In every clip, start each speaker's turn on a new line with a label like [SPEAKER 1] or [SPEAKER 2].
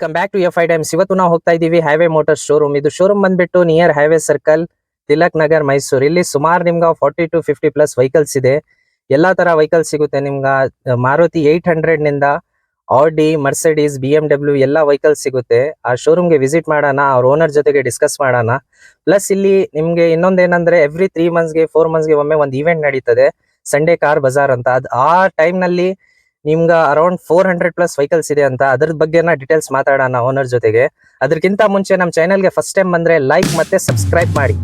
[SPEAKER 1] Welcome back to F I times ಇವತ್ತು ನಾವು ಹೋಗ್ತಾ ಇದೀವಿ ಹೈವೇ ಮೋಟರ್ ಶೋರೂಮ್ ಇದು ಶೋರೂಮ್ ಬಂದ್ಬಿಟ್ಟು near highway circle Tilak Nagar Mysuru ಇಲ್ಲಿ ಸುಮಾರು ನಿಮ್ಗೆ forty to fifty plus vehicles ಇದೆ. ಎಲ್ಲಾ ತರ ವೆಹಿಕಲ್ ಸಿಗುತ್ತೆ ನಿಮ್ಗೆ. Maruti eight ಹಂಡ್ರೆಡ್ನಿಂದ Audi Mercedes B M W ಎಲ್ಲ ವೆಹಿಕಲ್ ಸಿಗುತ್ತೆ. ಆ ಶೋರೂಮ್ಗೆ ವಿಸಿಟ್ ಮಾಡೋಣ, ಅವ್ರ ಓನರ್ ಜೊತೆಗೆ ಡಿಸ್ಕಸ್ ಮಾಡೋಣ. ಪ್ಲಸ್ ಇಲ್ಲಿ ನಿಮ್ಗೆ ಇನ್ನೊಂದೇನಂದ್ರೆ ಎವ್ರಿ ತ್ರೀ ಮಂತ್ಸ್ಗೆ ಫೋರ್ ಮಂತ್ಸ್ಗೆ ಒಮ್ಮೆ ಒಂದು ಇವೆಂಟ್ ನಡೀತದೆ. ಸಂಡೇ ಕಾರ್ ಬಜಾರ್ ಅಂತ. ಅದ್ ಆ ಟೈಮ್ನಲ್ಲಿ ನಿಮ್ಗ around four hundred plus vehicles ಇದೆ ಅಂತ ಅದ್ರ ಬಗ್ಗೆನ ಡೀಟೇಲ್ಸ್ ಮಾತಾಡೋಣ ಓನರ್ ಜೊತೆಗೆ. ಅದಕ್ಕಿಂತ ಮುಂಚೆ ನಮ್ಮ ಚಾನಲ್ಗೆ ಫಸ್ಟ್ ಟೈಮ್ ಬಂದರೆ ಲೈಕ್ ಮತ್ತೆ ಸಬ್ಸ್ಕ್ರೈಬ್ ಮಾಡಿ.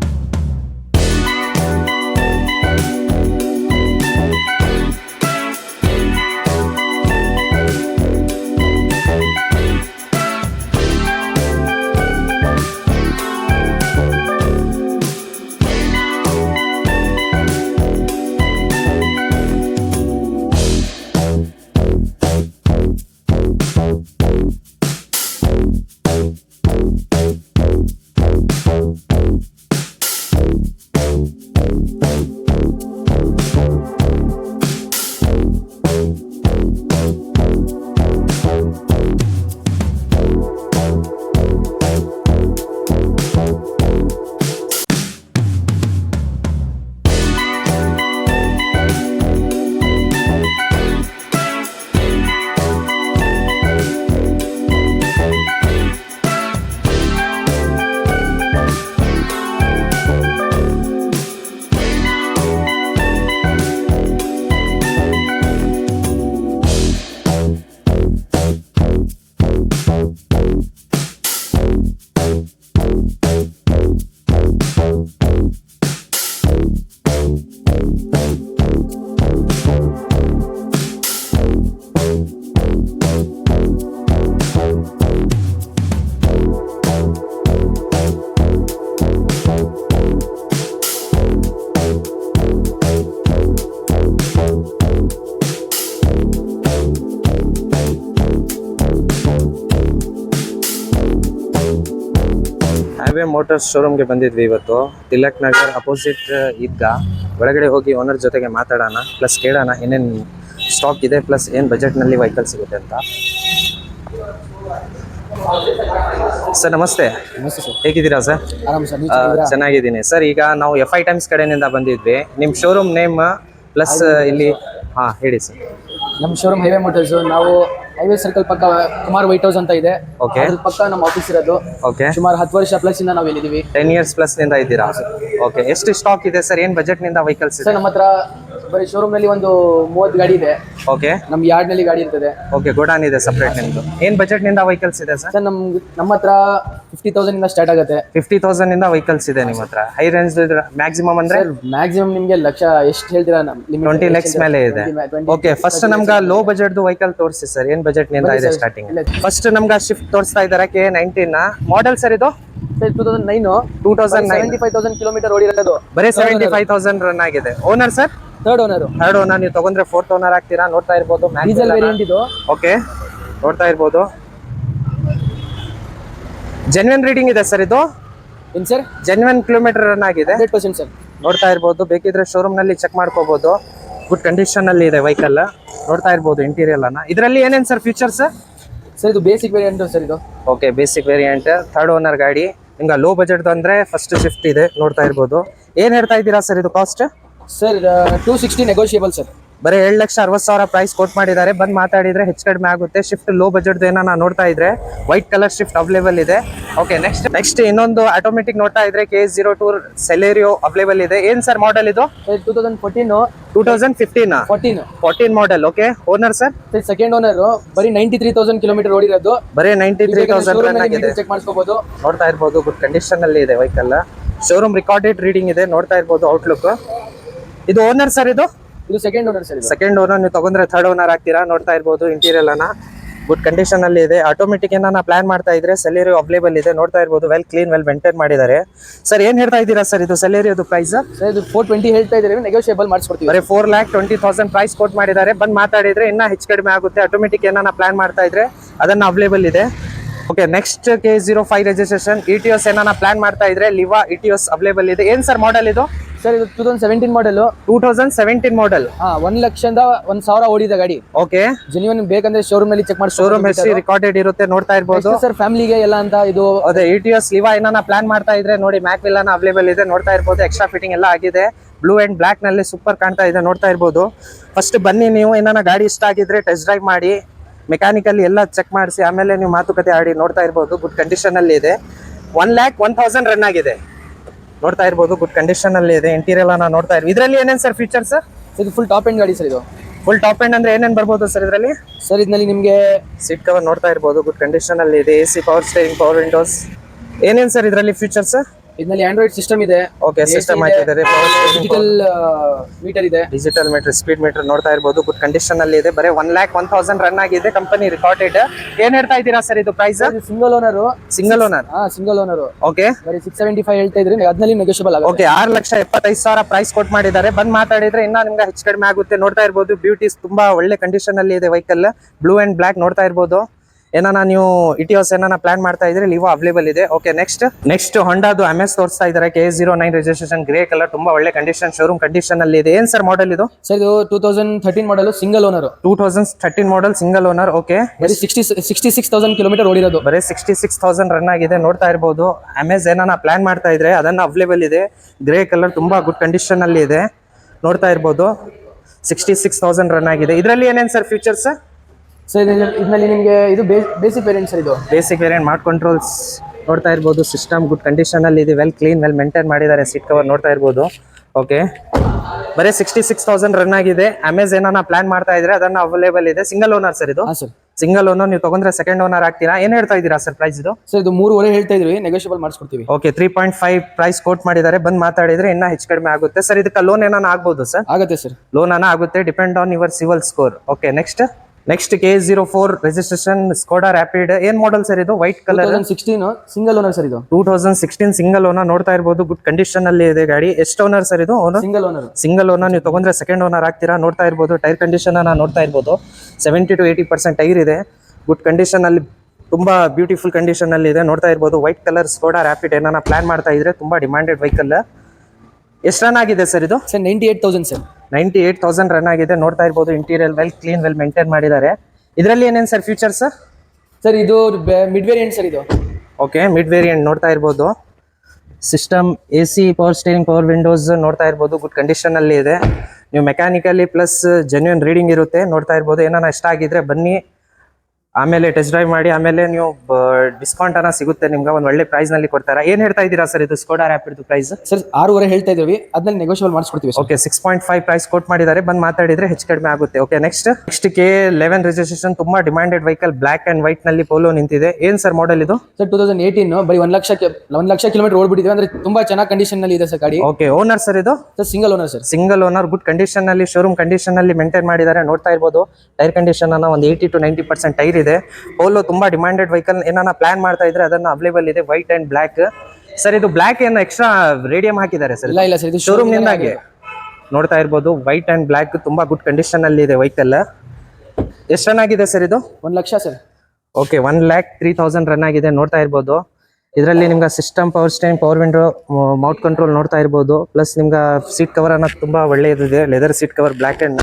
[SPEAKER 1] ಹೈವೇ ಮೋಟರ್ಸ್ ಶೋರೂಮ್ಗೆ ಬಂದಿದ್ವಿ ಇವತ್ತು. ತಿಲಕ್ ನಗರ್ ಅಪೋಸಿಟ್ ಇದ್ದ ಒಳಗಡೆ ಹೋಗಿ ಓನರ್ ಜೊತೆಗೆ ಮಾತಾಡೋಣ ಪ್ಲಸ್ ಕೇಳೋಣ ಏನೇನು ಸ್ಟಾಕ್ ಇದೆ ಪ್ಲಸ್ ಏನು ಬಜೆಟ್ನಲ್ಲಿ ವೆಹಿಕಲ್ ಸಿಗುತ್ತೆ ಅಂತ. ಸರ್ ನಮಸ್ತೆ. ಹೇಗಿದ್ದೀರಾ ಸರ್ ಚೆನ್ನಾಗಿದ್ದೀನಿ. ಸರ್ ಈಗ ನಾವು ಎಫ್ ಐ ಟೈಮ್ಸ್ ಕಡೆಯಿಂದ ಬಂದಿದ್ವಿ. ನಿಮ್ಮ ಶೋರೂಮ್ ನೇಮ್ ಪ್ಲಸ್ ಇಲ್ಲಿ ಹಾ ಹೇಳಿ ಸರ್
[SPEAKER 2] ನಮ್ಮ ಶೋರೂಮ್ ಹೈವೇ ಮೋಟರ್ಸ್ ನಾವು ಹೈವೇ ಸರ್ಕಲ್ ಪಕ್ಕ ಕುಮಾರ್ ವೈಟ್ ಹೌಸ್ ಅಂತ ಇದೆ.
[SPEAKER 1] Okay.
[SPEAKER 2] ಅದ್ರ ಪಕ್ಕ ನಮ್ಮ ಆಫೀಸ್ ಇರೋದು.
[SPEAKER 1] ಓಕೆ
[SPEAKER 2] ಸುಮಾರು ಹತ್ತು ವರ್ಷ ಪ್ಲಸ್ ಇಂದ ನಾವು ಇಲ್ಲಿದ್ದೀವಿ.
[SPEAKER 1] ಟೆನ್ ಇಯರ್ಸ್ ಪ್ಲಸ್ನಿಂದ ಇದ್ದೀರಾ? ಓಕೆ ಎಷ್ಟು ಸ್ಟಾಕ್ ಇದೆ ಸರ್? ಏನು ಬಜೆಟ್ನಿಂದ ವೆಹಿಕಲ್ಸ್ ಇದೆ?
[SPEAKER 2] ಸರ್ ನಮ್ಮ ಹತ್ರ ಬರೀ ಶೋರೂಮ್ನಲ್ಲಿ ಒಂದು ಮೂವತ್ತು ಗಾಡಿ ಇದೆ.
[SPEAKER 1] ಓಕೆ
[SPEAKER 2] ನಮ್ಮ ಯಾರ್ಡ್ನಲ್ಲಿ ಗಾಡಿ ಇರ್ತದೆ.
[SPEAKER 1] ಓಕೆ ಗೋಡಾನ್ ಇದೆ ಸಪ್ರೇಟ್ ನಿಮ್ದು. ಏನ್ ಬಜೆಟ್ನಿಂದ ವೆಹಿಕಲ್ಸ್ ಇದೆ ಸರ್
[SPEAKER 2] ಸರ್ ನಮ್ ನಮ್ಮ ಹತ್ರ ಫಿಫ್ಟಿ ತೌಸಂಡ್ ಇಂದ ಸ್ಟಾರ್ಟ್ ಆಗುತ್ತೆ.
[SPEAKER 1] ಫಿಫ್ಟಿ ತೌಸಂಡ್ ಇಂದ ವೆಹಿಕಲ್ಸ್ ಇದೆ ನಿಮ್ಮ ಹತ್ರ. ಹೈ ರೇಂಜ್ ಮ್ಯಾಕ್ಸಿಮಮ್ ಅಂದ್ರೆ?
[SPEAKER 2] ಮ್ಯಾಕ್ಸಿಮಮ್ ನಿಮ್ಗೆ ಲಕ್ಷ ಎಷ್ಟು ಹೇಳ್ತೀರಾ
[SPEAKER 1] ಟ್ವೆಂಟಿ ಲ್ಯಾಕ್ಸ್ ಮೇಲೆ ಇದೆ. ಓಕೆ ಫಸ್ಟ್ ನಮ್ಗೆ ಲೋ ಬಜೆಟ್ ವೆಹಿಕಲ್ ತೋರಿಸಿ ಸರ್ ಏನ್ ಬಜೆಟ್ನಿಂದ ಇದೆ ಸ್ಟಾರ್ಟಿಂಗ್ ಫಸ್ಟ್ ನಮ್ಗೆ ಶಿಫ್ಟ್ ತೋರಿಸ್ತಾ ಇದ್ದಾರೆ ಕೆ ನೈನ್ಟೀನ್ ಮಾಡೆಲ್ ಸರ್ ಇದು?
[SPEAKER 2] Two thousand nine
[SPEAKER 1] two thousand nine
[SPEAKER 2] seventy five thousand kilometre ಓಡಿರೋದು.
[SPEAKER 1] ಬರೀ ಸೆವೆಂಟಿ ಫೈವ್ ತೌಸಂಡ್ ರನ್ ಆಗಿದೆ. Owner sir
[SPEAKER 2] third owner
[SPEAKER 1] third owner ನೀವು ತಗೊಂಡ್ರೆ ಫೋರ್ತ್ ಓನರ್ ಆಗ್ತೀರಾ? ನೋಡ್ತಾ ಇರ್ಬೋದು
[SPEAKER 2] ಡೀಸೆಲ್ ವೇರಿಯಂಟ್ ಇದು.
[SPEAKER 1] ಓಕೆ ನೋಡ್ತಾ ಇರ್ಬೋದು. ಜೆನ್ಯನ್ ರೀಡಿಂಗ್ ಇದೆ ಸರ್ ಇದು.
[SPEAKER 2] ಏನ್ ಸರ್?
[SPEAKER 1] ಜೆನ್ಯನ್ ಕಿಲೋಮೀಟರ್ ರನ್ ಆಗಿದೆ.
[SPEAKER 2] ಹಂಡ್ರೆಡ್ ಪರ್ಸೆಂಟ್ ಸರ್
[SPEAKER 1] ನೋಡ್ತಾ ಇರ್ಬೋದು. ಬೇಕಿದ್ರೆ ಶೋರೂಮ್ನಲ್ಲಿ ಚೆಕ್ ಮಾಡ್ಕೋಬಹುದು ಗುಡ್ ಕಂಡೀಷನ್ ಅಲ್ಲಿ ಇದೆ ವೆಹಿಕಲ್ ನೋಡ್ತಾ ಇರ್ಬೋದು ಇಂಟೀರಿಯಲ್ ಅನ್ನ. ಇದರಲ್ಲಿ ಏನೇನು ಸರ್ ಫೀಚರ್ಸ್
[SPEAKER 2] ಸರ್ ಇದು ಬೇಸಿಕ್ ವೇರಿಯಂಟ್ ಸರ್ ಇದು.
[SPEAKER 1] Okay basic variant third owner ಗಾಡಿ. ನಿಮ್ಗೆ ಲೋ ಬಜೆಟ್ ಅಂದ್ರೆ ಫಸ್ಟ್ ಶಿಫ್ಟ್ ಇದೆ ನೋಡ್ತಾ ಇರ್ಬೋದು. ಏನ್ ಹೇಳ್ತಾ ಇದ್ದೀರಾ ಸರ್ ಇದು cost
[SPEAKER 2] sir two sixty negotiable sir
[SPEAKER 1] ಬರೀ ಏಳು ಲಕ್ಷ ಅರವತ್ತು ಸಾವಿರ ಪ್ರೈಸ್ ಕೊಟ್ ಮಾಡಿದ್ದಾರೆ. ಬಂದು ಮಾತಾಡಿದ್ರೆ ಹೆಚ್ಚು ಕಡಿಮೆ ಆಗುತ್ತೆ. ಶಿಫ್ಟ್ ಲೋ ಬಜೆಟ್ ನಾನು ನೋಡ್ತಾ ಇದ್ರೆ ವೈಟ್ ಕಲರ್ ಶಿಫ್ಟ್ ಅವೈಲೇಬಲ್ ಇದೆ. ಓಕೆ ನೆಕ್ಸ್ಟ್ ನೆಕ್ಸ್ಟ್ ಇನ್ನೊಂದು ಆಟೋಮೆಟಿಕ್ ನೋಡ್ತಾ ಇದ್ರೆ K zero two Celerio available ಇದೆ. ಏನ್ ಸರ್ ಮಾಡೆಲ್ ಇದು?
[SPEAKER 2] Two thousand fourteen
[SPEAKER 1] two thousand fifteen
[SPEAKER 2] fourteen
[SPEAKER 1] fourteen model okay owner sir
[SPEAKER 2] second owner ಬರೀ ನೈಂಟಿ ತ್ರೀ ತೌಸಂಡ್ ಕಿಲೋಮೀಟರ್ ಓಡಿರೋದು.
[SPEAKER 1] ಬರೀ ನೈಂಟಿ ತ್ರೀ ತೌಸಂಡ್
[SPEAKER 2] ಚೆಕ್ ಮಾಡಿಸ್ಕೋಬಹುದು
[SPEAKER 1] ನೋಡ್ತಾ ಇರ್ಬೋದು ಗುಡ್ ಕಂಡೀಷನ್ ಅಲ್ಲಿ ಇದೆ ವೆಹಿಕಲ್ ಶೋರೂಮ್ ರೆಕಾರ್ಡೆಡ್ ರೀಡಿಂಗ್ ಇದೆ ನೋಡ್ತಾ ಇರ್ಬೋದು ಔಟ್ಲುಕ್ ಇದು ಓನರ್ ಸರ್ ಇದು?
[SPEAKER 2] ಇದು ಸೆಕೆಂಡ್ ಓನರ್ ಸರ್ ಇದು.
[SPEAKER 1] ಸೆಕೆಂಡ್ ಓನರ್ ನೀವು ತಗೊಂಡ್ರೆ ಥರ್ಡ್ ಓನರ್ ಆಗ್ತೀರಾ? ನೋಡ್ತಾ ಇರ್ಬೋದು ಇಂಟೀರಿಯರ್ ಅನ್ನ. ಗುಡ್ ಕಂಡೀಷನ್ ಅಲ್ಲಿ ಇದೆ. ಆಟೋಮೆಟಿಕ್ ಏನಾನ ಪ್ಲಾನ್ ಮಾಡ್ತಾ ಇದ್ರೆ ಸೆಲೇರಿ ಅವೈಲೇಬಲ್ ಇದೆ. ನೋಡ್ತಾ ಇರ್ಬೋದು ವೆಲ್ ಕ್ಲೀನ್ ವೆಲ್ ಮೇಂಟೈನ್ ಮಾಡಿದ್ದಾರೆ. ಸರ್ ಏನ್ ಹೇಳ್ತಾ ಇದ್ದೀರಾ ಸರ್ ಇದು ಸೆಲೇರಿ ಅದು ಪ್ರೈಸ್
[SPEAKER 2] ಸರ್ ಇದು ಫೋರ್ ಟ್ವೆಂಟಿ ಹೇಳ್ತಾ ಇದ್ದೀವಿ ನೆಗೋಷಿಯಬಲ್ ಮಾಡಿಸ್ಕೊಡ್ತೀವಿ.
[SPEAKER 1] ಬರೀ four lakh twenty thousand price quote ಮಾಡಿದ್ದಾರೆ. ಬಂದು ಮಾತಾಡಿದ್ರೆ ಇನ್ನೂ ಹೆಚ್ಚು ಕಡಿಮೆ ಆಗುತ್ತೆ. ಆಟೋಮೆಟಿಕ್ ಏನಾನ ಪ್ಲಾನ್ ಮಾಡ್ತಾ ಇದ್ರೆ ಅದನ್ನ ಅವೈಲೇಬಲ್ ಇದೆ. Okay next K zero five registration E T S ಏನಾನ ಪ್ಲಾನ್ ಮಾಡ್ತಾ ಇದ್ರೆ Liva E T S available ಇದೆ. ಏನ್ ಸರ್ ಮಾಡೆಲ್ ಇದು?
[SPEAKER 2] ಸರ್ ಇದು two thousand seventeen model
[SPEAKER 1] two thousand seventeen model
[SPEAKER 2] ಹಾ ಒಂದ್ ಲಕ್ಷದಿಂದ ಒಂದ್ ಸಾವಿರ ಓಡಿದ ಗಾಡಿ.
[SPEAKER 1] ಓಕೆ
[SPEAKER 2] ಜೆನ್ಯೂನ್ ಬೇಕಂದ್ರೆ ಶೋರೂಮ್ ಅಲ್ಲಿ ಚೆಕ್ ಮಾಡಿ
[SPEAKER 1] ಶೋರೂಮ್ ಹೆಸರು ರೆಕಾರ್ಡೆಡ್ ಇರುತ್ತೆ ನೋಡ್ತಾ ಇರ್ಬೋದು.
[SPEAKER 2] ಸರ್ ಫ್ಯಾಮಿಲಿಗೆ ಎಲ್ಲ ಅಂತ ಇದು
[SPEAKER 1] ಅದೇ ಇ ಟಿ ಎಸ್ ಲಿವಾ ಏನಾನ ಪ್ಲಾನ್ ಮಾಡ್ತಾ ಇದ್ರೆ ನೋಡಿ ಮ್ಯಾಕ್ ವಿಲ್ಲಾನ ಅವೈಲೇಬಲ್ ಇದೆ ನೋಡ್ತಾ ಇರ್ಬೋದು. ಎಕ್ಸ್ಟ್ರಾ ಫಿಟಿಂಗ್ ಎಲ್ಲ ಆಗಿದೆ. ಬ್ಲೂ ಅಂಡ್ ಬ್ಲಾಕ್ನಲ್ಲಿ ಸೂಪರ್ ಕಾಣ್ತಾ ಇದೆ ನೋಡ್ತಾ ಇರ್ಬೋದು. ಫಸ್ಟ್ ಬನ್ನಿ ನೀವು ಏನಾನ ಗಾಡಿ ಇಷ್ಟ ಆಗಿದ್ರೆ ಟೆಸ್ಟ್ ಡ್ರೈವ್ ಮಾಡಿ. ಮೆಕ್ಯಾನಿಕಲ್ ಎಲ್ಲ ಚೆಕ್ ಮಾಡಿಸಿ ಆಮೇಲೆ ನೀವು ಮಾತುಕತೆ ಆಡಿ ನೋಡ್ತಾ ಇರ್ಬೋದು ಗುಡ್ ಕಂಡೀಷನ್ ಅಲ್ಲಿ ಇದೆ. One lakh one thousand run ಆಗಿದೆ. ನೋಡ್ತಾ ಇರ್ಬೋದು ಗುಡ್ ಕಂಡೀಷನ್ ಅಲ್ಲಿ ಇದೆ. ಇಂಟೀರಿಯರ್ ಎಲ್ಲ ನೋಡ್ತಾ ಇರ್ಬೋದು. ಇದರಲ್ಲಿ ಏನೇನು ಸರ್ ಫೀಚರ್ಸ್
[SPEAKER 2] ಇದು ಫುಲ್ ಟಾಪ್ ಎಂಡ್ ಗಾಡಿ ಸರ್ ಇದು.
[SPEAKER 1] ಫುಲ್ ಟಾಪ್ ಎಂಡ್ ಅಂದ್ರೆ ಏನೇನು ಬರ್ಬೋದು ಸರ್ ಇದರಲ್ಲಿ?
[SPEAKER 2] ಸರ್ ಇದರಲ್ಲಿ ನಿಮಗೆ
[SPEAKER 1] ಸೀಟ್ ಕವರ್ ನೋಡ್ತಾ ಇರ್ಬೋದು ಗುಡ್ ಕಂಡೀಷನ್ ಅಲ್ಲಿ ಇದೆ. A C power steering power windows ಏನೇನು ಸರ್ ಇದರಲ್ಲಿ ಫೀಚರ್ಸ್
[SPEAKER 2] ಇದರಲ್ಲಿ ಆಂಡ್ರಾಯ್ಡ್ ಸಿಸ್ಟಮ್ ಇದೆ.
[SPEAKER 1] ಓಕೆ ಸಿಸ್ಟಮ್ ಹಾಕಿದ್ದಾರೆ
[SPEAKER 2] ಡಿಜಿಟಲ್ ಮೀಟರ್ ಇದೆ.
[SPEAKER 1] ಡಿಜಿಟಲ್ ಮೀಟರ್ ಸ್ಪೀಡ್ ಮೀಟರ್ ನೋಡ್ತಾ ಇರಬಹುದು ಗುಡ್ ಕಂಡೀಷನ್ ಅಲ್ಲಿ ಇದೆ. ಬರೀ one lakh one thousand run ಆಗಿದೆ ಕಂಪನಿ ರಿಕಾರ್ಡೆಡ್ ಏನ್ ಹೇಳ್ತಾ ಇದ್ದೀರಾ ಸರ್ ಇದು price
[SPEAKER 2] single owner
[SPEAKER 1] single owner
[SPEAKER 2] ಹಾ ಸಿಂಗಲ್ ಓನರ್
[SPEAKER 1] ಓಕೆ
[SPEAKER 2] ಬರೀ ಸಿಕ್ಸ್ ಸೆವೆಂಟಿ ಫೈವ್ ಹೇಳ್ತಾ ಇದ್ರಿ ಅದ್ನಲ್ಲಿ ನೆಗೋಷಿಯಬಲ್ ಆಗುತ್ತೆ.
[SPEAKER 1] ಓಕೆ ಆರು ಲಕ್ಷ ಎಪ್ಪತ್ತೈದು ಸಾವಿರ ಪ್ರೈಸ್ ಕೊಟ್ ಮಾಡಿದ್ದಾರೆ. ಬಂದ್ ಮಾತಾಡಿದ್ರೆ ಇನ್ನ ನಿಮ್ಗೆ ಹೆಚ್ಚು ಕಡಿಮೆ ಆಗುತ್ತೆ. ನೋಡ್ತಾ ಇರಬಹುದು ಬ್ಯೂಟೀಸ್ ತುಂಬಾ ಒಳ್ಳೆ ಕಂಡೀಷನ್ ಅಲ್ಲಿ ಇದೆ ವೆಹಿಕಲ್ ಬ್ಲೂ ಅಂಡ್ ಬ್ಲಾಕ್ ನೋಡ್ತಾ ಇರ್ಬೋದು. ಏನಾನ ನೀವು ಇಟಿಯೋಸ್ ಏನಾನ ಪ್ಲಾನ್ ಮಾಡ್ತಾ ಇದ್ರೆ ಲಿವೋ ಅವೈಲೇಬಲ್ ಇದೆ. ಓಕೆ ನೆಕ್ಸ್ಟ್ ನೆಕ್ಸ್ಟ್ ಹೊಂಡಾದು ಎಂ ಎಸ್ ತೋರಿಸ್ತಾ ಇದ್ದಾರೆ. K zero nine registration grey colour ತುಂಬಾ ಒಳ್ಳೆ ಕಂಡೀಷನ್ ಶೋರೂಮ್ ಕಂಡೀಷನ್ ಅಲ್ಲಿ ಇದೆ. ಏನ್ ಸರ್ ಮಾಡೆಲ್ ಇದು?
[SPEAKER 2] ಸರ್ ಇದು two thousand thirteen model single owner
[SPEAKER 1] two thousand thirteen model single owner okay
[SPEAKER 2] sixty sixty six thousand kilometre ಓಡಿರೋದು.
[SPEAKER 1] ಬರೀ ಸಿಕ್ಸ್ಟಿ ಸಿಕ್ಸ್ ತೌಸಂಡ್ ರನ್ ಆಗಿದೆ ನೋಡ್ತಾ ಇರ್ಬೋದು. ಅಮೆಝ್ ಏನಾನ ಪ್ಲಾನ್ ಮಾಡ್ತಾ ಇದ್ರೆ ಅದನ್ನ ಅವೈಲೇಬಲ್ ಇದೆ. ಗ್ರೇ ಕಲರ್ ತುಂಬಾ ಗುಡ್ ಕಂಡೀಷನ್ ಅಲ್ಲಿ ಇದೆ. ನೋಡ್ತಾ ಇರ್ಬೋದು. ಸಿಕ್ಸ್ಟಿ ಸಿಕ್ಸ್ ತೌಸಂಡ್ ರನ್ ಆಗಿದೆ. ಇದರಲ್ಲಿ ಏನೇನು ಸರ್ ಫೀಚರ್ಸ್
[SPEAKER 2] ಇದು ಇದರಲ್ಲಿ ನಿಮಗೆ ಇದು ಬೇಸಿಕ್ ವೇರಿಯಂಟ್ ಸರ್ ಇದು?
[SPEAKER 1] ಬೇಸಿಕ್ ವೇರಿಯಂಟ್ ಮಾಡ್ ಕಂಟ್ರೋಲ್ಸ್ ನೋಡ್ತಾ ಇರ್ಬೋದು. ಸಿಸ್ಟಮ್ ಗುಡ್ ಕಂಡೀಷನ್ ಅಲ್ಲಿ ಇದೆ. ವೆಲ್ ಕ್ಲೀನ್ ವೆಲ್ ಮೇಂಟೈನ್ ಮಾಡಿದ್ದಾರೆ. ಸೀಟ್ ಕವರ್ ನೋಡ್ತಾ ಇರ್ಬೋದು. ಓಕೆ ಬರೀ ಸಿಕ್ಸ್ಟಿ ಸಿಕ್ಸ್ ತೌಸಂಡ್ ರನ್ ಆಗಿದೆ. ಅಮೆಝ್ ಏನಾನ ಪ್ಲಾನ್ ಮಾಡ್ತಾ ಇದ್ರೆ ಅದನ್ನ ಅವೈಲೇಬಲ್ ಇದೆ. ಸಿಂಗಲ್ ಓನರ್ ಸರ್ ಇದು.
[SPEAKER 2] ಸರ್
[SPEAKER 1] ಸಿಂಗಲ್ ಓನರ್ ನೀವು ತಗೊಂಡ್ರೆ ಸೆಕೆಂಡ್ ಓನರ್ ಆಗ್ತೀರಾ? ಏನ್ ಹೇಳ್ತಾ ಇದ್ದೀರಾ ಸರ್ ಪ್ರೈಸ್ ಇದು?
[SPEAKER 2] ಸರ್ ಇದು ಮೂರುವರೆ ಹೇಳ್ತಾ ಇದ್ವಿ. Negotiable ಮಾಡಿಸ್ಕೊಡ್ತೀವಿ.
[SPEAKER 1] Okay three point five price quote ಮಾಡಿದ್ದಾರೆ. ಬಂದ್ ಮಾತಾಡಿದ್ರೆ ಇನ್ನ ಹೆಚ್ಚು ಕಡಿಮೆ ಆಗುತ್ತೆ. ಸರ್ ಇದಕ್ಕೆ ಲೋನ್ ಏನಾನ ಆಗ್ಬೋದು ಸರ್
[SPEAKER 2] ಆಗುತ್ತೆ ಸರ್
[SPEAKER 1] ಲೋನ್ ಅನ್ನ ಆಗುತ್ತೆ. Depend on your civil score okay next next K zero four registration Skoda Rapid ಏನ್ ಮಾಡೆಲ್ ಸರ್ ಇದು? White colour
[SPEAKER 2] sixteen single owner sir ಇದು.
[SPEAKER 1] Two thousand sixteen single owner ನೋಡ್ತಾ ಇರ್ಬೋದು. ಗುಡ್ ಕಂಡೀಷನ್ ಅಲ್ಲಿ ಇದೆ ಗಾಡಿ. ಎಷ್ಟು ಓನರ್ ಸರ್ ಇದು? Owner
[SPEAKER 2] single owner
[SPEAKER 1] single owner ನೀವು ತಗೊಂಡ್ರೆ ಸೆಕೆಂಡ್ ಓನರ್ ಆಗ್ತೀರಾ? ನೋಡ್ತಾ ಇರಬಹುದು ಟೈರ್ ಕಂಡೀಷನ್ ಅನ್ನ ನೋಡ್ತಾ ಇರಬಹುದು seventy to eighty percent tyre ಇದೆ. ಗುಡ್ ಕಂಡೀಷನ್ ಅಲ್ಲಿ ತುಂಬಾ ಬ್ಯೂಟಿಫುಲ್ ಕಂಡೀಷನ್ ಅಲ್ಲಿ ಇದೆ. ನೋಡ್ತಾ ಇರ್ಬೋದು. ವೈಟ್ ಕಲರ್ ಸ್ಕೋಡಾ ರ್ಯಾಪಿಡ್ ಏನಾನ ಪ್ಲಾನ್ ಮಾಡ್ತಾ ಇದ್ರೆ ತುಂಬಾ ಡಿಮಾಂಡೆಡ್ ವೆಹಿಕಲ್ ಎಷ್ಟು ರನ್ ಆಗಿದೆ ಸರ್ ಇದು?
[SPEAKER 2] Sir ninety eight thousand sir
[SPEAKER 1] ninety eight thousand run ಆಗಿದೆ. ನೋಡ್ತಾ ಇರ್ಬೋದು interior well clean well maintain ಮಾಡಿದ್ದಾರೆ. ಇದರಲ್ಲಿ ಏನೇನು ಸರ್ ಫ್ಯೂಚರ್
[SPEAKER 2] ಸರ್ ಸರ್ ಇದು ಮಿಡ್ ವೇರಿಯಂಟ್ ಸರ್ ಇದು.
[SPEAKER 1] ಓಕೆ ಮಿಡ್ ವೇರಿಯಂಟ್ ನೋಡ್ತಾ ಇರ್ಬೋದು. System A C power steering power windows ನೋಡ್ತಾ ಇರ್ಬೋದು. ಗುಡ್ ಕಂಡೀಷನಲ್ಲಿ ಇದೆ. ನೀವು ಮೆಕ್ಯಾನಿಕಲಿ ಪ್ಲಸ್ ಜೆನ್ಯೂನ್ ರೀಡಿಂಗ್ ಇರುತ್ತೆ. ನೋಡ್ತಾ ಇರ್ಬೋದು. ಏನಾನ ಇಷ್ಟ ಆಗಿದ್ರೆ ಬನ್ನಿ. ಆಮೇಲೆ ಟೆಸ್ಟ್ ಡ್ರೈವ್ ಮಾಡಿ ಆಮೇಲೆ ನೀವು ಡಿಸ್ಕೌಂಟ್ ಅನ್ನ ಸಿಗುತ್ತೆ ನಿಮ್ಗೆ ಒಂದು ಒಳ್ಳೆ ಪ್ರೈಸ್ನಲ್ಲಿ ಕೊಡ್ತಾರೆ. ಏನ್ ಹೇಳ್ತಾ ಇದ್ದೀರಾ ಸರ್ ಇದು ಸ್ಕೋಡಾ ಇದು ಪ್ರೈಸ್
[SPEAKER 2] ಸರ್ ಆರೂವರೆ ಹೇಳ್ತಾ ಇದ್ದೀವಿ. ಅದ್ರಲ್ಲಿ negotiable ಮಾಡಿಸ್ಕೊಡ್ತೀವಿ
[SPEAKER 1] okay six point five price quote ಮಾಡಿದ್ದಾರೆ. ಬಂದ್ ಮಾತಾಡಿದ್ರೆ ಹೆಚ್ಚು ಕಡಿಮೆ ಆಗುತ್ತೆ. Okay next next K eleven registration ತುಂಬಾ ಡಿಮ್ಯಾಂಡೆಡ್ ವೆಹಿಕಲ್ ಬ್ಲಾಕ್ ಅಂಡ್ ವೈಟ್ನಲ್ಲಿ ಪೋಲೋ ನಿಂತಿದೆ. ಏನ್ ಸರ್ ಮಾಡೆಲ್ ಇದು?
[SPEAKER 2] ಸರ್ ಟೂ ತೌಸಂಡ್ ಏಯ್ಟೀನ್ ಬರೀ ಒಂದ್ ಲಕ್ಷ ಒಂದ್ ಲಕ್ಷ ಕಿಲೋಮೀಟರ್ ಓಡ್ಬಿಟ್ಟಿದೆ. ಅಂದ್ರೆ ತುಂಬಾ ಚೆನ್ನಾಗಿ ಕಂಡೀಷನ್ನಲ್ಲಿ ಇದೆ ಸರ್ ಗಾಡಿ.
[SPEAKER 1] ಓಕೆ ಓನರ್ ಸರ್ ಇದು?
[SPEAKER 2] Sir single owner sir
[SPEAKER 1] single owner good condition ಅಲ್ಲಿ ಶೋರೂಮ್ ಕಂಡೀಷನ್ನಲ್ಲಿ ಮೇಂಟೈನ್ ಮಾಡಿದ್ದಾರೆ. ನೋಡ್ತಾ ಇರ್ಬೋದು ಟೈರ್ ಕಂಡೀಷನ್ ಅನ್ನ ಒಂದು eighty to ninety percent tyre ಇದೆ. ಪೋಲೋ ತುಂಬಾ ಡಿಮ್ಯಾಂಡೆಡ್ ವೆಹಿಕಲ್ ಏನಾನ ಪ್ಲಾನ್ ಮಾಡ್ತಾ ಇದ್ರೆ ಅದನ್ನ ಅವೈಲೇಬಲ್ ಇದೆ ವೈಟ್ ಅಂಡ್ ಬ್ಲಾಕ್ ಸರ್ ಇದು ಬ್ಲಾಕ್ ಏನು ಎಕ್ಸ್ಟ್ರಾ ರೇಡಿಯಂ ಹಾಕಿದ್ದಾರೆ ಸರ್
[SPEAKER 2] ಇಲ್ಲ ಇಲ್ಲ ಸರ್ ಇದು
[SPEAKER 1] ಶೋರೂಮ್ ನಿಂದಾಗಿ ನೋಡ್ತಾ ಇರ್ಬೋದು ವೈಟ್ ಅಂಡ್ ಬ್ಲಾಕ್ ತುಂಬಾ ಗುಡ್ ಕಂಡೀಷನ್ ಅಲ್ಲಿ ಇದೆ ವೆಹಿಕಲ್ ಎಷ್ಟು ಚೆನ್ನಾಗಿದೆ ಸರ್ ಇದು?
[SPEAKER 2] ಒಂದು lakh sir
[SPEAKER 1] okay one lakh three thousand run ಆಗಿದೆ ನೋಡ್ತಾ ಇರ್ಬೋದು. ಇದರಲ್ಲಿ ನಿಮ್ಗೆ system power steering power window mount control ನೋಡ್ತಾ ಇರ್ಬೋದು. ಪ್ಲಸ್ ನಿಮ್ಗೆ ಸೀಟ್ ಕವರ್ ಅನ್ನೋದು ತುಂಬಾ ಒಳ್ಳೆಯದಿದೆ leather seat cover black and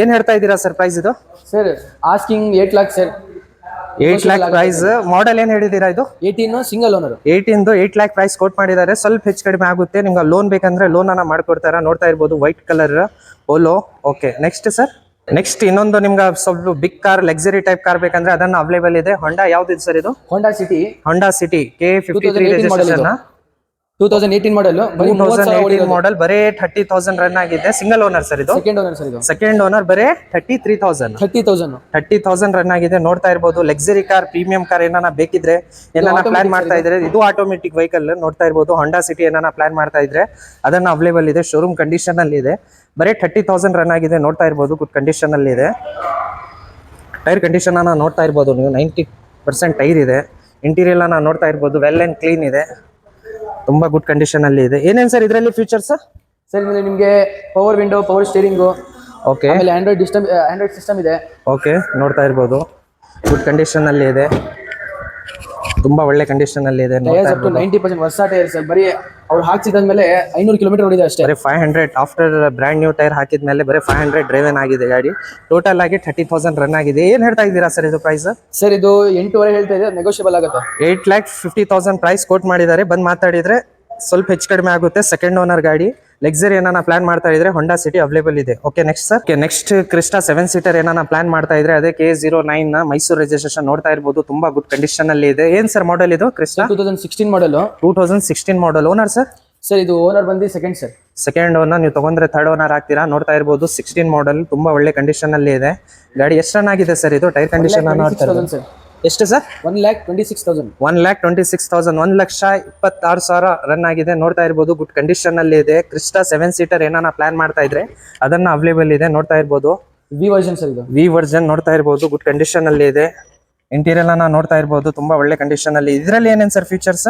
[SPEAKER 1] ಏನ್ ಹೇಳ್ತಾ ಇದ್ದೀರಾ ಸರ್ ಪ್ರೈಸ್ ಇದು?
[SPEAKER 2] Sir asking eight lakh sir
[SPEAKER 1] eight lakh price model ಏನ್ ಹೇಳಿದೀರಾ ಇದು?
[SPEAKER 2] ಏಯ್ಟೀನ್ ಸಿಂಗಲ್ ಓನರ್
[SPEAKER 1] ಏಯ್ಟೀನ್ದು ಏಟ್ ಲ್ಯಾಕ್ ಪ್ರೈಸ್ ಕೋಟ್ ಮಾಡಿದ್ದಾರೆ. ಸ್ವಲ್ಪ ಹೆಚ್ಚು ಕಡಿಮೆ ಆಗುತ್ತೆ. ನಿಮ್ಗೆ ಲೋನ್ ಬೇಕಂದ್ರೆ ಲೋನ್ ಅನ್ನ ಮಾಡ್ಕೊಡ್ತಾರ? ನೋಡ್ತಾ ಇರ್ಬೋದು. White colour Polo okay next sir next ಇನ್ನೊಂದು ನಿಮ್ಗೆ ಸ್ವಲ್ಪ big car luxury type car ಬೇಕಂದ್ರೆ ಅದನ್ನ ಅವೈಲೇಬಲ್ ಇದೆ. ಹೊಂಡಾ ಯಾವ್ದು ಸರ್ ಇದು?
[SPEAKER 2] Honda City
[SPEAKER 1] Honda City K fifty three registration
[SPEAKER 2] two thousand eighteen model
[SPEAKER 1] two thousand eighteen model ಬರೇ thirty thousand run ಆಗಿದೆ ಸಿಂಗಲ್ ಓನರ್ ಸರ್ ಇದು.
[SPEAKER 2] ಸೆಕೆಂಡ್ ಓನರ್ ಸರ್ ಇದು.
[SPEAKER 1] Second owner ಬರೇ thirty three thousand
[SPEAKER 2] thirty thousand
[SPEAKER 1] thirty thousand run ಆಗಿದೆ ನೋಡ್ತಾ ಇರ್ಬೋದು. Luxury car premium car ಏನಾನ ಬೇಕಿದ್ರೆ ಏನಾನ ಪ್ಲಾನ್ ಮಾಡ್ತಾ ಇದ್ರೆ ಇದು ಆಟೋಮೆಟಿಕ್ ವೆಹಿಕಲ್ ನೋಡ್ತಾ ಇರ್ಬೋದು. ಹೊಂಡಾ ಸಿಟಿ ಏನಾನ ಪ್ಲಾನ್ ಮಾಡ್ತಾ ಇದ್ರೆ ಅದನ್ನ ಅವೈಲೇಬಲ್ ಇದೆ ಶೋರೂಮ್ ಕಂಡೀಷನ್ ಅಲ್ಲಿ ಇದೆ. ಬರೀ ಥರ್ಟಿ ತೌಸಂಡ್ ರನ್ ಆಗಿದೆ ನೋಡ್ತಾ ಇರ್ಬೋದು ಗುಡ್ ಕಂಡೀಷನ್ ಅಲ್ಲಿ ಇದೆ. ಟೈರ್ ಕಂಡೀಷನ್ ನೋಡ್ತಾ ಇರ್ಬೋದು ನೀವು ನೈಂಟಿ ಪರ್ಸೆಂಟ್ ಟೈರ್ ಇದೆ. ಇಂಟೀರಿಯರ್ ಅನ್ನ ನೋಡ್ತಾ ಇರ್ಬೋದು ವೆಲ್ ಅಂಡ್ ಕ್ಲೀನ್ ಇದೆ. ತುಂಬಾ ಗುಡ್ ಕಂಡೀಷನ್ ಅಲ್ಲಿ ಇದೆ. ಏನೇನು ಸರ್ ಇದರಲ್ಲಿ ಫೀಚರ್ಸ್
[SPEAKER 2] ಸರ್ ಇದ್ರಲ್ಲಿ ನಿಮಗೆ power window power steering
[SPEAKER 1] okay
[SPEAKER 2] ಆಮೇಲೆ ಆಂಡ್ರಾಯ್ಡ್ ಸಿಸ್ಟಮ್ ಆಂಡ್ರಾಯ್ಡ್ ಸಿಸ್ಟಮ್ ಇದೆ.
[SPEAKER 1] ಓಕೆ ನೋಡ್ತಾ ಇರ್ಬೋದು. ಗುಡ್ ಕಂಡೀಷನ್ ಅಲ್ಲಿ ಇದೆ. ತುಂಬಾ ಒಳ್ಳೆ ಕಂಡೀಷನ್ ಅಲ್ಲಿ ಇದೆ ನೋಡ್ತಾ
[SPEAKER 2] tyres up to. Ninety percent ಹೊಸ ಟೈರ್ ಸರ್ ಬರೀ ಅವ್ರು ಹಾಕ್ಸಿದಾದ್ಮೇಲೆ ಐನೂರು ಕಿಲೋಮೀಟರ್ ಓಡಿದೆ ಅಷ್ಟೇ.
[SPEAKER 1] ಬರೀ five hundred after brand new tyre ಹಾಕಿದ್ಮೇಲೆ ಬರೀ ಫೈವ್ ಹಂಡ್ರೆಡ್ ಡ್ರೈವನ್ ಆಗಿದೆ ಗಾಡಿ. ಟೋಟಲ್ ಆಗಿ ಥರ್ಟಿ ತೌಸಂಡ್ ರನ್ ಆಗಿದೆ. ಏನ್ ಹೇಳ್ತಾ ಇದ್ದೀರಾ ಸರ್ ಇದು ಪ್ರೈಸ್
[SPEAKER 2] ಸರ್ ಇದು ಎಂಟೂವರೆ ಹೇಳ್ತಾ ಇದೆ. ನೆಗೋಷಿಯಬಲ್ ಆಗುತ್ತೆ.
[SPEAKER 1] Eight lakh fifty thousand price quote ಮಾಡಿದ್ದಾರೆ. ಬಂದ್ ಮಾತಾಡಿದ್ರೆ ಸ್ವಲ್ಪ ಹೆಚ್ಚು ಕಡಿಮೆ ಆಗುತ್ತೆ. ಸೆಕೆಂಡ್ ಓನರ್ ಗಾಡಿ. ಲಕ್ಸರಿ ಏನಾನ ಪ್ಲಾನ್ ಮಾಡ್ತಾ ಇದ್ರೆ ಹೊಂಡಾ ಸಿಟಿ ಅವೈಲೇಬಲ್ ಇದೆ. Okay next sir next Crysta seven seater ಏನಾನ ಪ್ಲಾನ್ ಮಾಡ್ತಾ ಇದ್ರೆ ಅದೇ ಕೆ ಜೀರೋ ನೈನ್ನ ಮೈಸೂರು ರಿಜಿಸ್ಟ್ರೇಷನ್ ನೋಡ್ತಾ ಇರಬಹುದು ತುಂಬಾ ಗುಡ್ ಕಂಡೀಷನ್ ಅಲ್ಲಿ ಇದೆ. ಏನ್ ಸರ್ ಮಾಡೆಲ್ ಇದು Crysta
[SPEAKER 2] two thousand sixteen model
[SPEAKER 1] two thousand sixteen model owner sir
[SPEAKER 2] sir ಇದು ಓನರ್ ಬಂದು ಸೆಕೆಂಡ್ ಸರ್
[SPEAKER 1] ಸೆಕೆಂಡ್ ಓನರ್ ನೀವು ತಗೊಂಡ್ರೆ ಥರ್ಡ್ ಓನರ್ ಆಗ್ತೀರಾ ನೋಡ್ತಾ ಇರಬಹುದು ಸಿಕ್ಸ್ಟೀನ್ ಮಾಡೆಲ್ ತುಂಬಾ ಒಳ್ಳೆ ಕಂಡೀಷನ್ ಅಲ್ಲಿ ಇದೆ. ಗಾಡಿ ಎಷ್ಟು ರನ್ ಆಗಿದೆ ಸರ್ ಇದು? ಟೈರ್ ಕಂಡೀಷನ್ ನೋಡ್ತಾ ಇರೋದು.
[SPEAKER 2] ಸರ್
[SPEAKER 1] ಎಷ್ಟು sir?
[SPEAKER 2] One lakh twenty six thousand
[SPEAKER 1] one lakh twenty six thousand ಒಂದು ಲಕ್ಷ ಇಪ್ಪತ್ತಾರು ಸಾವಿರ ರನ್ ಆಗಿದೆ. ನೋಡ್ತಾ ಇರ್ಬೋದು ಗುಡ್ ಕಂಡೀಷನ್ ಅಲ್ಲಿ ಇದೆ. ಕ್ರಿಸ್ಟಾ ಸೆವೆನ್ ಸೀಟರ್ ಏನಾನ ಪ್ಲಾನ್ ಮಾಡ್ತಾ ಇದ್ರೆ ಅದನ್ನ ಅವೈಲೇಬಲ್ ಇದೆ ನೋಡ್ತಾ ಇರ್ಬೋದು.
[SPEAKER 2] ವಿ ವರ್ಷನ್ ಸರ್ ಇದು.
[SPEAKER 1] ವಿ ವರ್ಜನ್ ನೋಡ್ತಾ ಇರ್ಬೋದು ಗುಡ್ ಕಂಡೀಷನ್ ಅಲ್ಲಿ ಇದೆ. ಇಂಟೀರಿಯರ್ ಅನ್ನ ನೋಡ್ತಾ ಇರ್ಬೋದು ತುಂಬಾ ಒಳ್ಳೆ ಕಂಡೀಷನ್ ಅಲ್ಲಿ. ಇದರಲ್ಲಿ ಏನೇನು sir features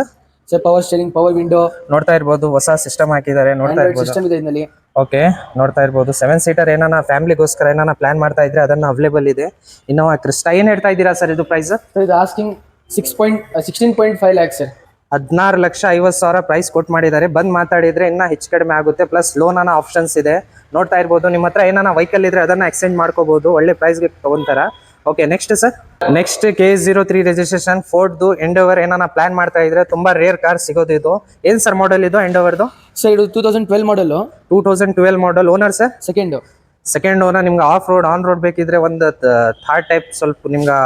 [SPEAKER 2] sir power steering power window
[SPEAKER 1] ನೋಡ್ತಾ ಇರ್ಬೋದು ಹೊಸ ಸಿಸ್ಟಮ್ ಹಾಕಿದ್ದಾರೆ ನೋಡ್ತಾ ಇರ್ಬೋದು.
[SPEAKER 2] ಸಿಸ್ಟಮ್ ಇದೆ ಇದರಲ್ಲಿ.
[SPEAKER 1] ಓಕೆ ನೋಡ್ತಾ ಇರ್ಬೋದು. ಸೆವೆನ್ ಸೀಟರ್ ಏನಾನ ಫ್ಯಾಮಿಲಿಗೋಸ್ಕರ ಏನಾನ ಪ್ಲಾನ್ ಮಾಡ್ತಾ ಇದ್ರೆ ಅದನ್ನ ಅವೈಲೇಬಲ್ ಇದೆ. ಇನ್ನೋವಾ ಕ್ರಿಸ್ಟಾ ಏನ್ ಹೇಳ್ತಾ ಇದ್ದೀರಾ ಸರ್ ಇದು ಪ್ರೈಸ್
[SPEAKER 2] ಸರ್ ಇದು asking six point sixteen point five lakh sir
[SPEAKER 1] ಹದಿನಾರು ಲಕ್ಷ ಐವತ್ತು ಸಾವಿರ ಪ್ರೈಸ್ ಕೊಟ್ಟು ಮಾಡಿದ್ದಾರೆ. ಬಂದ್ ಮಾತಾಡಿದ್ರೆ ಇನ್ನ ಹೆಚ್ಚು ಕಡಿಮೆ ಆಗುತ್ತೆ. ಪ್ಲಸ್ ಲೋನ್ ಅನ್ನೋ ಆಪ್ಷನ್ಸ್ ಇದೆ. ನೋಡ್ತಾ ಇರ್ಬೋದು ನಿಮ್ಮ ಹತ್ರ ಏನಾನ ವೆಹಿಕಲ್ ಇದ್ರೆ ಅದನ್ನ ಎಕ್ಸ್ಚೇಂಜ್ ಮಾಡ್ಕೋಬಹುದು ಒಳ್ಳೆ ಪ್ರೈಸ್ಗೆ ತಗೊಂತಾರ. Okay next sir next K zero three registration ಫೋರ್ಡ್ದು ಓವರ್ ಏನಾನ ಪ್ಲಾನ್ ಮಾಡ್ತಾ ಇದ್ರೆ ತುಂಬಾ ರೇರ್ ಕಾರ್ ಸಿಗೋದು ಇದು. ಏನ್ ಸರ್ ಮಾಡೆಲ್ ಇದು ಎಂಡೋವರ್ದು
[SPEAKER 2] ಸರ್ ಇದು two thousand twelve model
[SPEAKER 1] two thousand twelve model owner sir
[SPEAKER 2] second
[SPEAKER 1] second owner ನಿಮ್ಗೆ ಆಫ್ ರೋಡ್ ಆನ್ ರೋಡ್ ಬೇಕಿದ್ರೆ ಒಂದು ಥರ್ಡ್ ಟೈಪ್ ಸ್ವಲ್ಪ ನಿಮ್ಗೆ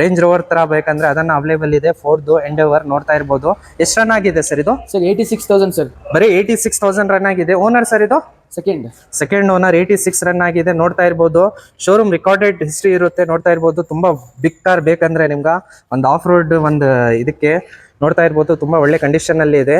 [SPEAKER 1] ರೇಂಜ್ ರೋವರ್ ತರ ಬೇಕಂದ್ರೆ ಅದನ್ನ ಅವೈಲೇಬಲ್ ಇದೆ. ಫೋರ್ದು ಓವರ್ ನೋಡ್ತಾ ಇರ್ಬೋದು. ಎಷ್ಟು ರನ್ ಆಗಿದೆ ಸರ್ ಇದು?
[SPEAKER 2] Sir eighty six thousand sir
[SPEAKER 1] ಬರೀ ಏಯ್ಟಿ ಸಿಕ್ಸ್ ತೌಸಂಡ್ ರನ್ ಆಗಿದೆ. ಓನರ್ ಸರ್ ಇದು?
[SPEAKER 2] Second
[SPEAKER 1] second owner eighty six run ಆಗಿದೆ. ನೋಡ್ತಾ ಇರ್ಬೋದು. ಶೋರೂಮ್ ರೆಕಾರ್ಡೆಡ್ ಹಿಸ್ಟ್ರಿ ಇರುತ್ತೆ. ನೋಡ್ತಾ ಇರ್ಬೋದು. ತುಂಬಾ ಬಿಗ್ ಕಾರ್ ಬೇಕಂದ್ರೆ ನಿಮ್ಗೆ ಒಂದು ಆಫ್ ರೋಡ್ ಒಂದು ಇದಕ್ಕೆ ನೋಡ್ತಾ ಇರ್ಬೋದು. ತುಂಬಾ ಒಳ್ಳೆ ಕಂಡೀಷನ್ ಅಲ್ಲಿ ಇದೆ.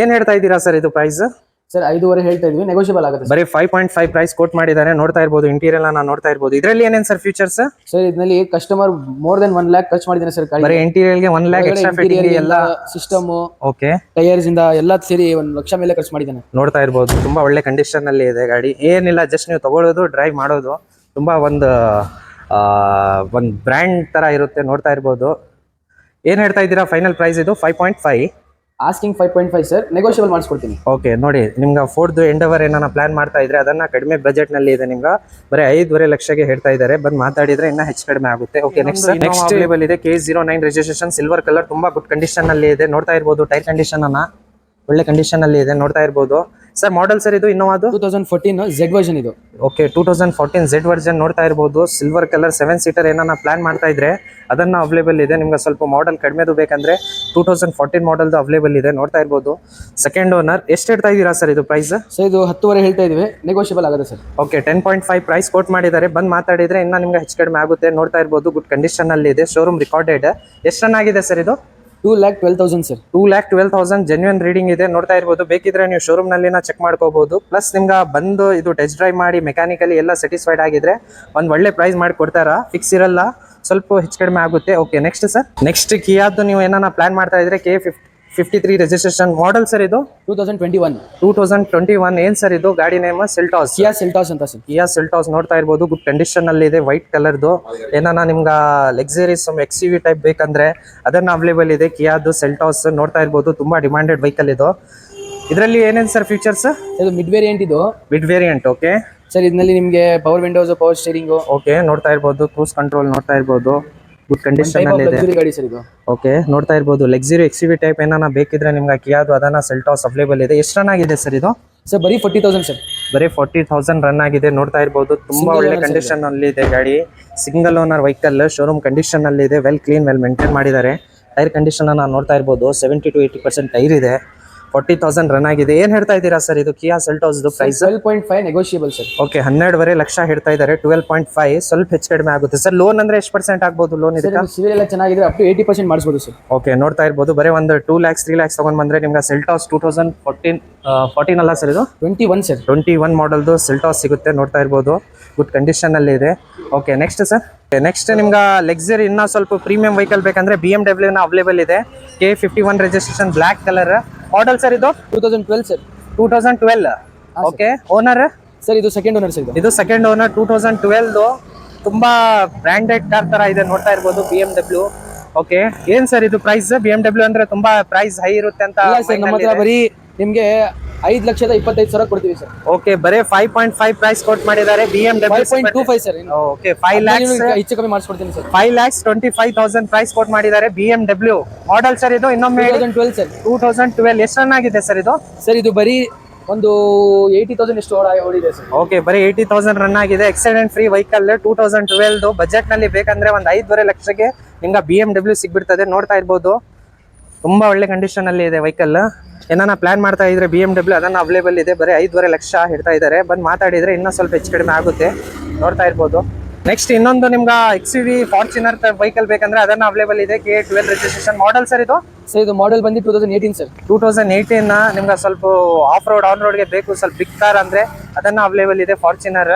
[SPEAKER 1] ಏನ್ ಹೇಳ್ತಾ ಇದ್ದೀರಾ ಸರ್ ಇದು ಪ್ರೈಸ್
[SPEAKER 2] ಸರ್ ಐದೂವರೆ ಹೇಳ್ತಾ ಇದ್ವಿ. ನೆಗೋಷಿಯಬಲ್ ಆಗುತ್ತೆ
[SPEAKER 1] ಬರೀ five point five price quote ಮಾಡಿದ್ದಾರೆ. ನೋಡ್ತಾ ಇರ್ಬೋದು ಇಂಟೀರಿಯರ್ ನಾನು ನೋಡ್ತಾ ಇರ್ಬೋದು. ಇದರಲ್ಲಿ ಏನೇನು ಸರ್ ಫೀಚರ್ಸ್
[SPEAKER 2] ಸರ್ ಇದರಲ್ಲಿ customer more than one lakh ಖರ್ಚು ಮಾಡಿದ್ದಾರೆ ಸರ್
[SPEAKER 1] ಬರೀ ಇಂಟೀರಿಯರ್ಗೆ ಒನ್ ಲ್ಯಾಕ್ ಎಕ್ಸ್ಟ್ರಾ ಫಿಟ್ಟಿಂಗ್ ಎಲ್ಲ
[SPEAKER 2] ಸಿಸ್ಟಮ್
[SPEAKER 1] ಓಕೆ
[SPEAKER 2] ಟೈರ್ಸ್ ಇಂದ ಎಲ್ಲ ಸೇರಿ ಒಂದು ಲಕ್ಷ ಮೇಲೆ ಖರ್ಚು ಮಾಡಿದ್ದಾನೆ.
[SPEAKER 1] ನೋಡ್ತಾ ಇರ್ಬೋದು. ತುಂಬಾ ಒಳ್ಳೆ ಕಂಡೀಷನ್ ಅಲ್ಲಿ ಇದೆ ಗಾಡಿ. ಏನಿಲ್ಲ ಜಸ್ಟ್ ನೀವು ತಗೊಳ್ಳೋದು ಡ್ರೈವ್ ಮಾಡೋದು. ತುಂಬಾ ಒಂದು ಒಂದು ಬ್ರ್ಯಾಂಡ್ ತರ ಇರುತ್ತೆ ನೋಡ್ತಾ ಇರ್ಬೋದು. ಏನ್ ಹೇಳ್ತಾ ಇದ್ದೀರಾ? ಫೈನಲ್ ಪ್ರೈಸ್ ಇದು five point five
[SPEAKER 2] asking five point five sir negotiable ಮಾಡಿಸ್ಕೊಡ್ತೀನಿ.
[SPEAKER 1] Okay ನೋಡಿ ನಿಮ್ಗೆ ಫೋರ್ದು ಎಂಡ್ ಅವರ್ ಏನಾರ ಪ್ಲಾನ್ ಮಾಡ್ತಾ ಇದ್ರೆ ಅದನ್ನ ಕಡಿಮೆ ಬಜೆಟ್ನಲ್ಲಿ ಇದೆ ನಿಮ್ಗೆ. ಬರೀ ಐದುವರೆ ಲಕ್ಷಕ್ಕೆ ಹೇಳ್ತಾ ಇದ್ದಾರೆ ಬಂದ್ ಮಾತಾಡಿದ್ರೆ ಇನ್ನ ಹೆಚ್ಚು ಕಡಿಮೆ ಆಗುತ್ತೆ. ಓಕೆ ನೆಕ್ಸ್ಟ್ ನೆಕ್ಸ್ಟ್ ಲೇಬಲ್ ಇದೆ. K zero nine registration silver colour ತುಂಬಾ ಗುಡ್ ಕಂಡೀಷನ್ ಅಲ್ಲಿ ಇದೆ. ನೋಡ್ತಾ ಇರ್ಬೋದು ಟೈರ್ ಕಂಡೀಷನ್ ಅನ್ನ. ಒಳ್ಳೆ ಕಂಡೀಷನ್ ಅಲ್ಲಿ ಇದೆ ನೋಡ್ತಾ ಇರ್ಬೋದು. ಸರ್ ಮಾಡೆಲ್ ಸರ್ ಇದು Innova
[SPEAKER 2] two thousand fourteen Z version ಇದು.
[SPEAKER 1] Okay two thousand fourteen Z version ನೋಡ್ತಾ ಇರ್ಬೋದು. ಸಿಲ್ವರ್ ಕಲರ್ ಸೆವೆನ್ ಸೀಟರ್ ಏನಾರ ಪ್ಲಾನ್ ಮಾಡ್ತಾ ಇದ್ರೆ ಅದನ್ನ ಅವೈಲೇಬಲ್ ಇದೆ. ನಿಮ್ಗೆ ಸ್ವಲ್ಪ ಮಾಡೆಲ್ ಕಡಿಮೆದು ಬೇಕಂದ್ರೆ ಟೂ ತೌಸಂಡ್ ಫೋರ್ಟೀನ್ ಮಾಡೆಲ್ದು ಅವೈಲೇಬಲ್ ಇದೆ. ನೋಡ್ತಾ ಇರ್ಬೋದು. ಸೆಕೆಂಡ್ ಓನರ್ ಎಷ್ಟು ಹೇಳ್ತಾ ಇದ್ದೀರಾ ಸರ್ ಇದು ಪ್ರೈಸ್
[SPEAKER 2] ಸರ್ ಇದು ಹತ್ತುವರೆ ಹೇಳ್ತಾ ಇದೀವಿ ನೆಗೋಷಿಯಬಲ್ ಆಗುತ್ತೆ sir.
[SPEAKER 1] Okay ten point five price quote ಮಾಡಿದ್ದಾರೆ. ಬಂದು ಮಾತಾಡಿದ್ರೆ ಇನ್ನ ನಿಮ್ಗೆ ಹೆಚ್ಚು ಕಡಿಮೆ ಆಗುತ್ತೆ. ನೋಡ್ತಾ ಇರ್ಬೋದು. ಗುಡ್ ಕಂಡೀಷನ್ ಅಲ್ಲಿ ಇದೆ. ಶೋರೂಮ್ ರೆಕಾರ್ಡೆಡ್ ಎಷ್ಟು ಚೆನ್ನಾಗಿದೆ ಆಗಿದೆ ಸರ್ ಇದು?
[SPEAKER 2] Two lakh twelve thousand sir
[SPEAKER 1] two lakh twelve thousand genuine reading ಇದೆ. ನೋಡ್ತಾ ಇರ್ಬೋದು. ಬೇಕಿದ್ರೆ ನೀವು ಶೋರೂಮ್ ನಲ್ಲಿನ ಚೆಕ್ ಮಾಡ್ಕೋಬಹುದು. ಪ್ಲಸ್ ನಿಮ್ಗೆ ಬಂದು ಇದು ಟೆಸ್ಟ್ ಡ್ರೈವ್ ಮಾಡಿ ಮೆಕ್ಯಾನಿಕಲಿ ಎಲ್ಲ ಸ್ಯಾಟಿಸ್ಫೈಡ್ ಆಗಿದ್ರೆ ಒಂದು ಒಳ್ಳೆ ಪ್ರೈಸ್ ಮಾಡಿ ಕೊಡ್ತಾರ. ಫಿಕ್ಸ್ ಇರಲ್ಲ. ಸ್ವಲ್ಪ ಹೆಚ್ಚು ಕಡಿಮೆ ಆಗುತ್ತೆ. ಓಕೆ ನೆಕ್ಸ್ಟ್ ಸರ್ ನೆಕ್ಸ್ಟ್ ಕಿಯಾದ್ದು ನೀವು ಏನಾರ ಪ್ಲಾನ್ ಮಾಡ್ತಾ ಇದ್ರೆ K fifty fifty three registration model sir ಇದು?
[SPEAKER 2] Two thousand twenty one
[SPEAKER 1] two thousand twenty one ಏನ್ ಸರ್ ಇದು? ಗಾಡಿ ನೇಮ್ ಸೆಲ್ಟಾಸ್
[SPEAKER 2] ಕಿಯಾ ಸಿಲ್ಟಾಸ್ ಅಂತ ಸರ್
[SPEAKER 1] ಕಿಯಾ ಸೆಲ್ಟಾಸ್ ನೋಡ್ತಾ ಇರ್ಬೋದು. ಗುಡ್ ಕಂಡೀಷನ್ ಅಲ್ಲಿ ಇದೆ ವೈಟ್ ಕಲರ್ದು ಏನಾನ ನಿಮ್ಗೆ ಲಕ್ಸರೀಸ್ ಎಕ್ಸ್ ವಿ ಟೈಪ್ ಬೇಕಂದ್ರೆ ಅದನ್ನ ಅವೈಲೇಬಲ್ ಇದೆ. ಕಿಯಾದು ಸೆಲ್ಟಾಸ್ ನೋಡ್ತಾ ಇರ್ಬೋದು. ತುಂಬಾ ಡಿಮ್ಯಾಂಡೆಡ್ ವೆಹಿಕಲ್ ಇದು. ಇದರಲ್ಲಿ ಏನೇನು ಸರ್ ಫೀಚರ್ಸ್
[SPEAKER 2] ಇದು ಮಿಡ್ ವೇರಿಯಂಟ್ ಇದು.
[SPEAKER 1] ಮಿಡ್ ವೇರಿಯಂಟ್ ಓಕೆ
[SPEAKER 2] ಸರ್ ಇದರಲ್ಲಿ ನಿಮಗೆ power windows power steering
[SPEAKER 1] okay ನೋಡ್ತಾ ಇರ್ಬೋದು. ಕ್ರೂಸ್ ಕಂಟ್ರೋಲ್ ನೋಡ್ತಾ ಇರ್ಬೋದು. ಗುಡ್ ಕಂಡೀಷನ್ ಅಲ್ಲಿ ಇದೆ
[SPEAKER 2] ಲಕ್ಸುರಿ ಗಾಡಿ ಸರ್ ಇದು.
[SPEAKER 1] ಓಕೆ ನೋಡ್ತಾ ಇರ್ಬೋದು. ಲಕ್ಸರಿ ಎಕ್ಸ್ ವಿ ಟೈಪ್ ಏನಾನ ಬೇಕಿದ್ರೆ ನಿಮ್ಗೆ ಕಿಯಾದು ಅದನ್ನ ಸೆಲ್ಟಾಸ್ ಅವೈಲೇಬಲ್ ಇದೆ. ಎಷ್ಟು ರನ್ ಆಗಿದೆ ಸರ್ ಇದು?
[SPEAKER 2] ಸರ್ ಬರೀ ಫೋರ್ಟಿ ತೌಸಂಡ್ ಸರ್.
[SPEAKER 1] ಬರೀ ಫೋರ್ಟಿ ತೌಸಂಡ್ ರನ್ ಆಗಿದೆ. ನೋಡ್ತಾ ಇರ್ಬೋದು. ತುಂಬಾ ಒಳ್ಳೆ ಕಂಡೀಷನ್ ಅಲ್ಲಿ ಇದೆ. ಗಾಡಿ. Single owner vehicle showroom condition ಅಲ್ಲಿ ಇದೆ ವೆಲ್ ಕ್ಲೀನ್ ವೆಲ್ ಮೇಂಟೈನ್ ಮಾಡಿದ್ದಾರೆ. ಟೈರ್ ಕಂಡೀಷನ್ ಅನ್ನ ನೋಡ್ತಾ ಇರ್ಬೋದು. Seventy to eighty percent tyre ಇದೆ. ಫಾರ್ಟಿ ತೌಸಂಡ್ ರನ್ ಆಗಿದೆ. ಏನ್ ಹೇಳ್ತಾ ಇದ್ದೀರಾ ಸರ್ ಇದು Kia Seltos price
[SPEAKER 2] twelve point five negotiable sir
[SPEAKER 1] okay ಹನ್ನೆರಡುವರೆ lakh ಹೇಳ್ತಾ ಇದ್ದಾರೆ. ಟ್ವೆಲ್ ಪಾಯಿಂಟ್ ಫೈವ್ ಸ್ವಲ್ಪ ಹೆಚ್ಚು ಕಡಿಮೆ ಆಗುತ್ತೆ. ಸರ್ ಲೋನ್ ಅಂದ್ರೆ ಎಷ್ಟು ಪರ್ಸೆಂಟ್ ಆಗ್ಬೋದು ಲೋನ್ ಇದೆ
[SPEAKER 2] ಸಿವಿಲ್ ಎಲ್ಲ ಚೆನ್ನಾಗಿದ್ರೆ ಅಪ್ ಟು ಏಯ್ಟಿ ಪರ್ಸೆಂಟ್ ಮಾಡಿಸ್ಬೋದು ಸರ್
[SPEAKER 1] ಓಕೆ ನೋಡ್ತಾ ಇರ್ಬೋದು. ಬರೀ ಒಂದು ಟೂ ಲ್ಯಾಕ್ಸ್ ತ್ರೀ ಲ್ಯಾಕ್ಸ್ ತಗೊಂಡ್ ಬಂದ್ರೆ ನಿಮ್ಗೆ Seltos two thousand fourteen fourteen ಅಲ್ಲ ಸರ್ ಇದು?
[SPEAKER 2] Twenty one sir
[SPEAKER 1] twenty one ಮಾಡಲ್ದು Seltos ಸಿಗುತ್ತೆ ನೋಡ್ತಾ ಇರ್ಬೋದು. ಗುಡ್ ಕಂಡೀಷನ್ ಅಲ್ಲಿ ಇದೆ. ಓಕೆ ನೆಕ್ಸ್ಟ್ ಸರ್ ನೆಕ್ಸ್ಟ್ ನಿಮ್ಗೆ ಲೆಕ್ಸರಿ ಇನ್ನೂ ಸ್ವಲ್ಪ ಪ್ರೀಮಿಯಂ ವೆಹಿಕಲ್ ಬೇಕಂದ್ರೆ ಬಿ ಎಂ ಡಬ್ಲ್ಯೂನ ಅವೈಲೇಬಲ್ ಇದೆ. K fifty one registration black colour model sir ಇದು
[SPEAKER 2] two thousand twelve sir
[SPEAKER 1] two thousand twelve okay owner
[SPEAKER 2] sir ಇದು ಸೆಕೆಂಡ್ ಓನರ್ ಸರ್ ಇದು.
[SPEAKER 1] Second owner two thousand ಟ್ವೆಲ್ದು ತುಂಬಾ ಬ್ರ್ಯಾಂಡೆಡ್ ಕಾರ್ ತರ ಇದೆ ನೋಡ್ತಾ ಇರ್ಬೋದು ಬಿ ಎಂ ಡಬ್ಲ್ಯೂ ಓಕೆ ಏನ್ ಸರ್ ಇದು ಪ್ರೈಸ್ ಬಿ ಎಂ ಡಬ್ಲ್ಯೂ ಅಂದ್ರೆ ತುಂಬಾ ಪ್ರೈಸ್ ಹೈ ಇರುತ್ತೆ ಅಂತ
[SPEAKER 2] ಸರ್ ನಮ್ಮ ಹತ್ರ ಬರೀ ನಿಮ್ಗೆ ಐದ್ ಲಕ್ಷದ ಇಪ್ಪತ್ತೈದು ಸಾವಿರ ಕೊಡ್ತೀವಿ ಸರ್.
[SPEAKER 1] ಓಕೆ ಬರೀ five point five price quote ಮಾಡಿದ್ದಾರೆ. B M
[SPEAKER 2] five point two five sir
[SPEAKER 1] okay five lakhs
[SPEAKER 2] ಹೆಚ್ಚು ಕಮ್ಮಿ ಮಾಡಿಸ್ಕೊಡ್ತೀನಿ sir.
[SPEAKER 1] Five lakhs twenty five thousand price quote ಮಾಡಿದ್ದಾರೆ B M W model sir ಇದು ಇನ್ನೊಮ್ಮೆ
[SPEAKER 2] two thousand twelve sir
[SPEAKER 1] two thousand twelve ಎಷ್ಟು run ಆಗಿದೆ sir ಇದು?
[SPEAKER 2] Sir ಇದು ಬರೀ ಒಂದು ಏಯ್ಟಿ ತೌಸಂಡ್ ಎಷ್ಟು ಓಡ ಓಡಿದೆ ಸರ್
[SPEAKER 1] ಓಕೆ ಬರೀ ಏಯ್ಟಿ ತೌಸಂಡ್ ರನ್ ಆಗಿದೆ. Accident free vehicle two thousand ಟ್ವೆಲ್ದು ಬಜೆಟ್ನಲ್ಲಿ ಬೇಕಂದ್ರೆ ಒಂದು ಐದುವರೆ ಲಕ್ಷಕ್ಕೆ ನಿಮ್ಗೆ ಬಿ ಎಂ ಡಬ್ಲ್ಯೂ ಸಿಗ್ಬಿಡ್ತದೆ. ನೋಡ್ತಾ ಇರ್ಬೋದು. ತುಂಬಾ ಒಳ್ಳೆ ಕಂಡೀಷನ್ ಅಲ್ಲಿ ಇದೆ ವೆಹಿಕಲ್ ಏನಾನ ಪ್ಲಾನ್ ಮಾಡ್ತಾ ಇದ್ರೆ ಬಿ ಎಂ ಡಬ್ಲ್ಯೂ ಅದನ್ನ ಅವೈಲೇಬಲ್ ಇದೆ. ಬರೀ ಐದುವರೆ ಲಕ್ಷ ಹಿಡ್ತಾ ಇದ್ದಾರೆ ಬಂದು ಮಾತಾಡಿದ್ರೆ ಇನ್ನೂ ಸ್ವಲ್ಪ ಹೆಚ್ಚು ಕಡಿಮೆ ಆಗುತ್ತೆ. ನೋಡ್ತಾ ಇರ್ಬೋದು. ನೆಕ್ಸ್ಟ್ ಇನ್ನೊಂದು ನಿಮ್ಗೆ ಎಕ್ಸ್ ವಿ ಫಾರ್ಚುನರ್ ವೆಹಿಕಲ್ ಬೇಕಂದ್ರೆ ಅದನ್ನ ಅವೈಲೇಬಲ್ ಇದೆ. K twelve registration model sir ಇದು?
[SPEAKER 2] ಸರ್ ಇದು ಮಾಡೆಲ್ ಬಂದು two thousand eighteen sir
[SPEAKER 1] two thousand eighteen ನಿಮ್ಗೆ ಸ್ವಲ್ಪ ಆಫ್ ರೋಡ್ ಆನ್ ರೋಡ್ಗೆ ಬೇಕು. ಸ್ವಲ್ಪ ಬಿಗ್ ಕಾರ್ ಅಂದ್ರೆ ಅದನ್ನು ಅವೈಲೇಬಲ್ ಇದೆ. ಫಾರ್ಚುನರ್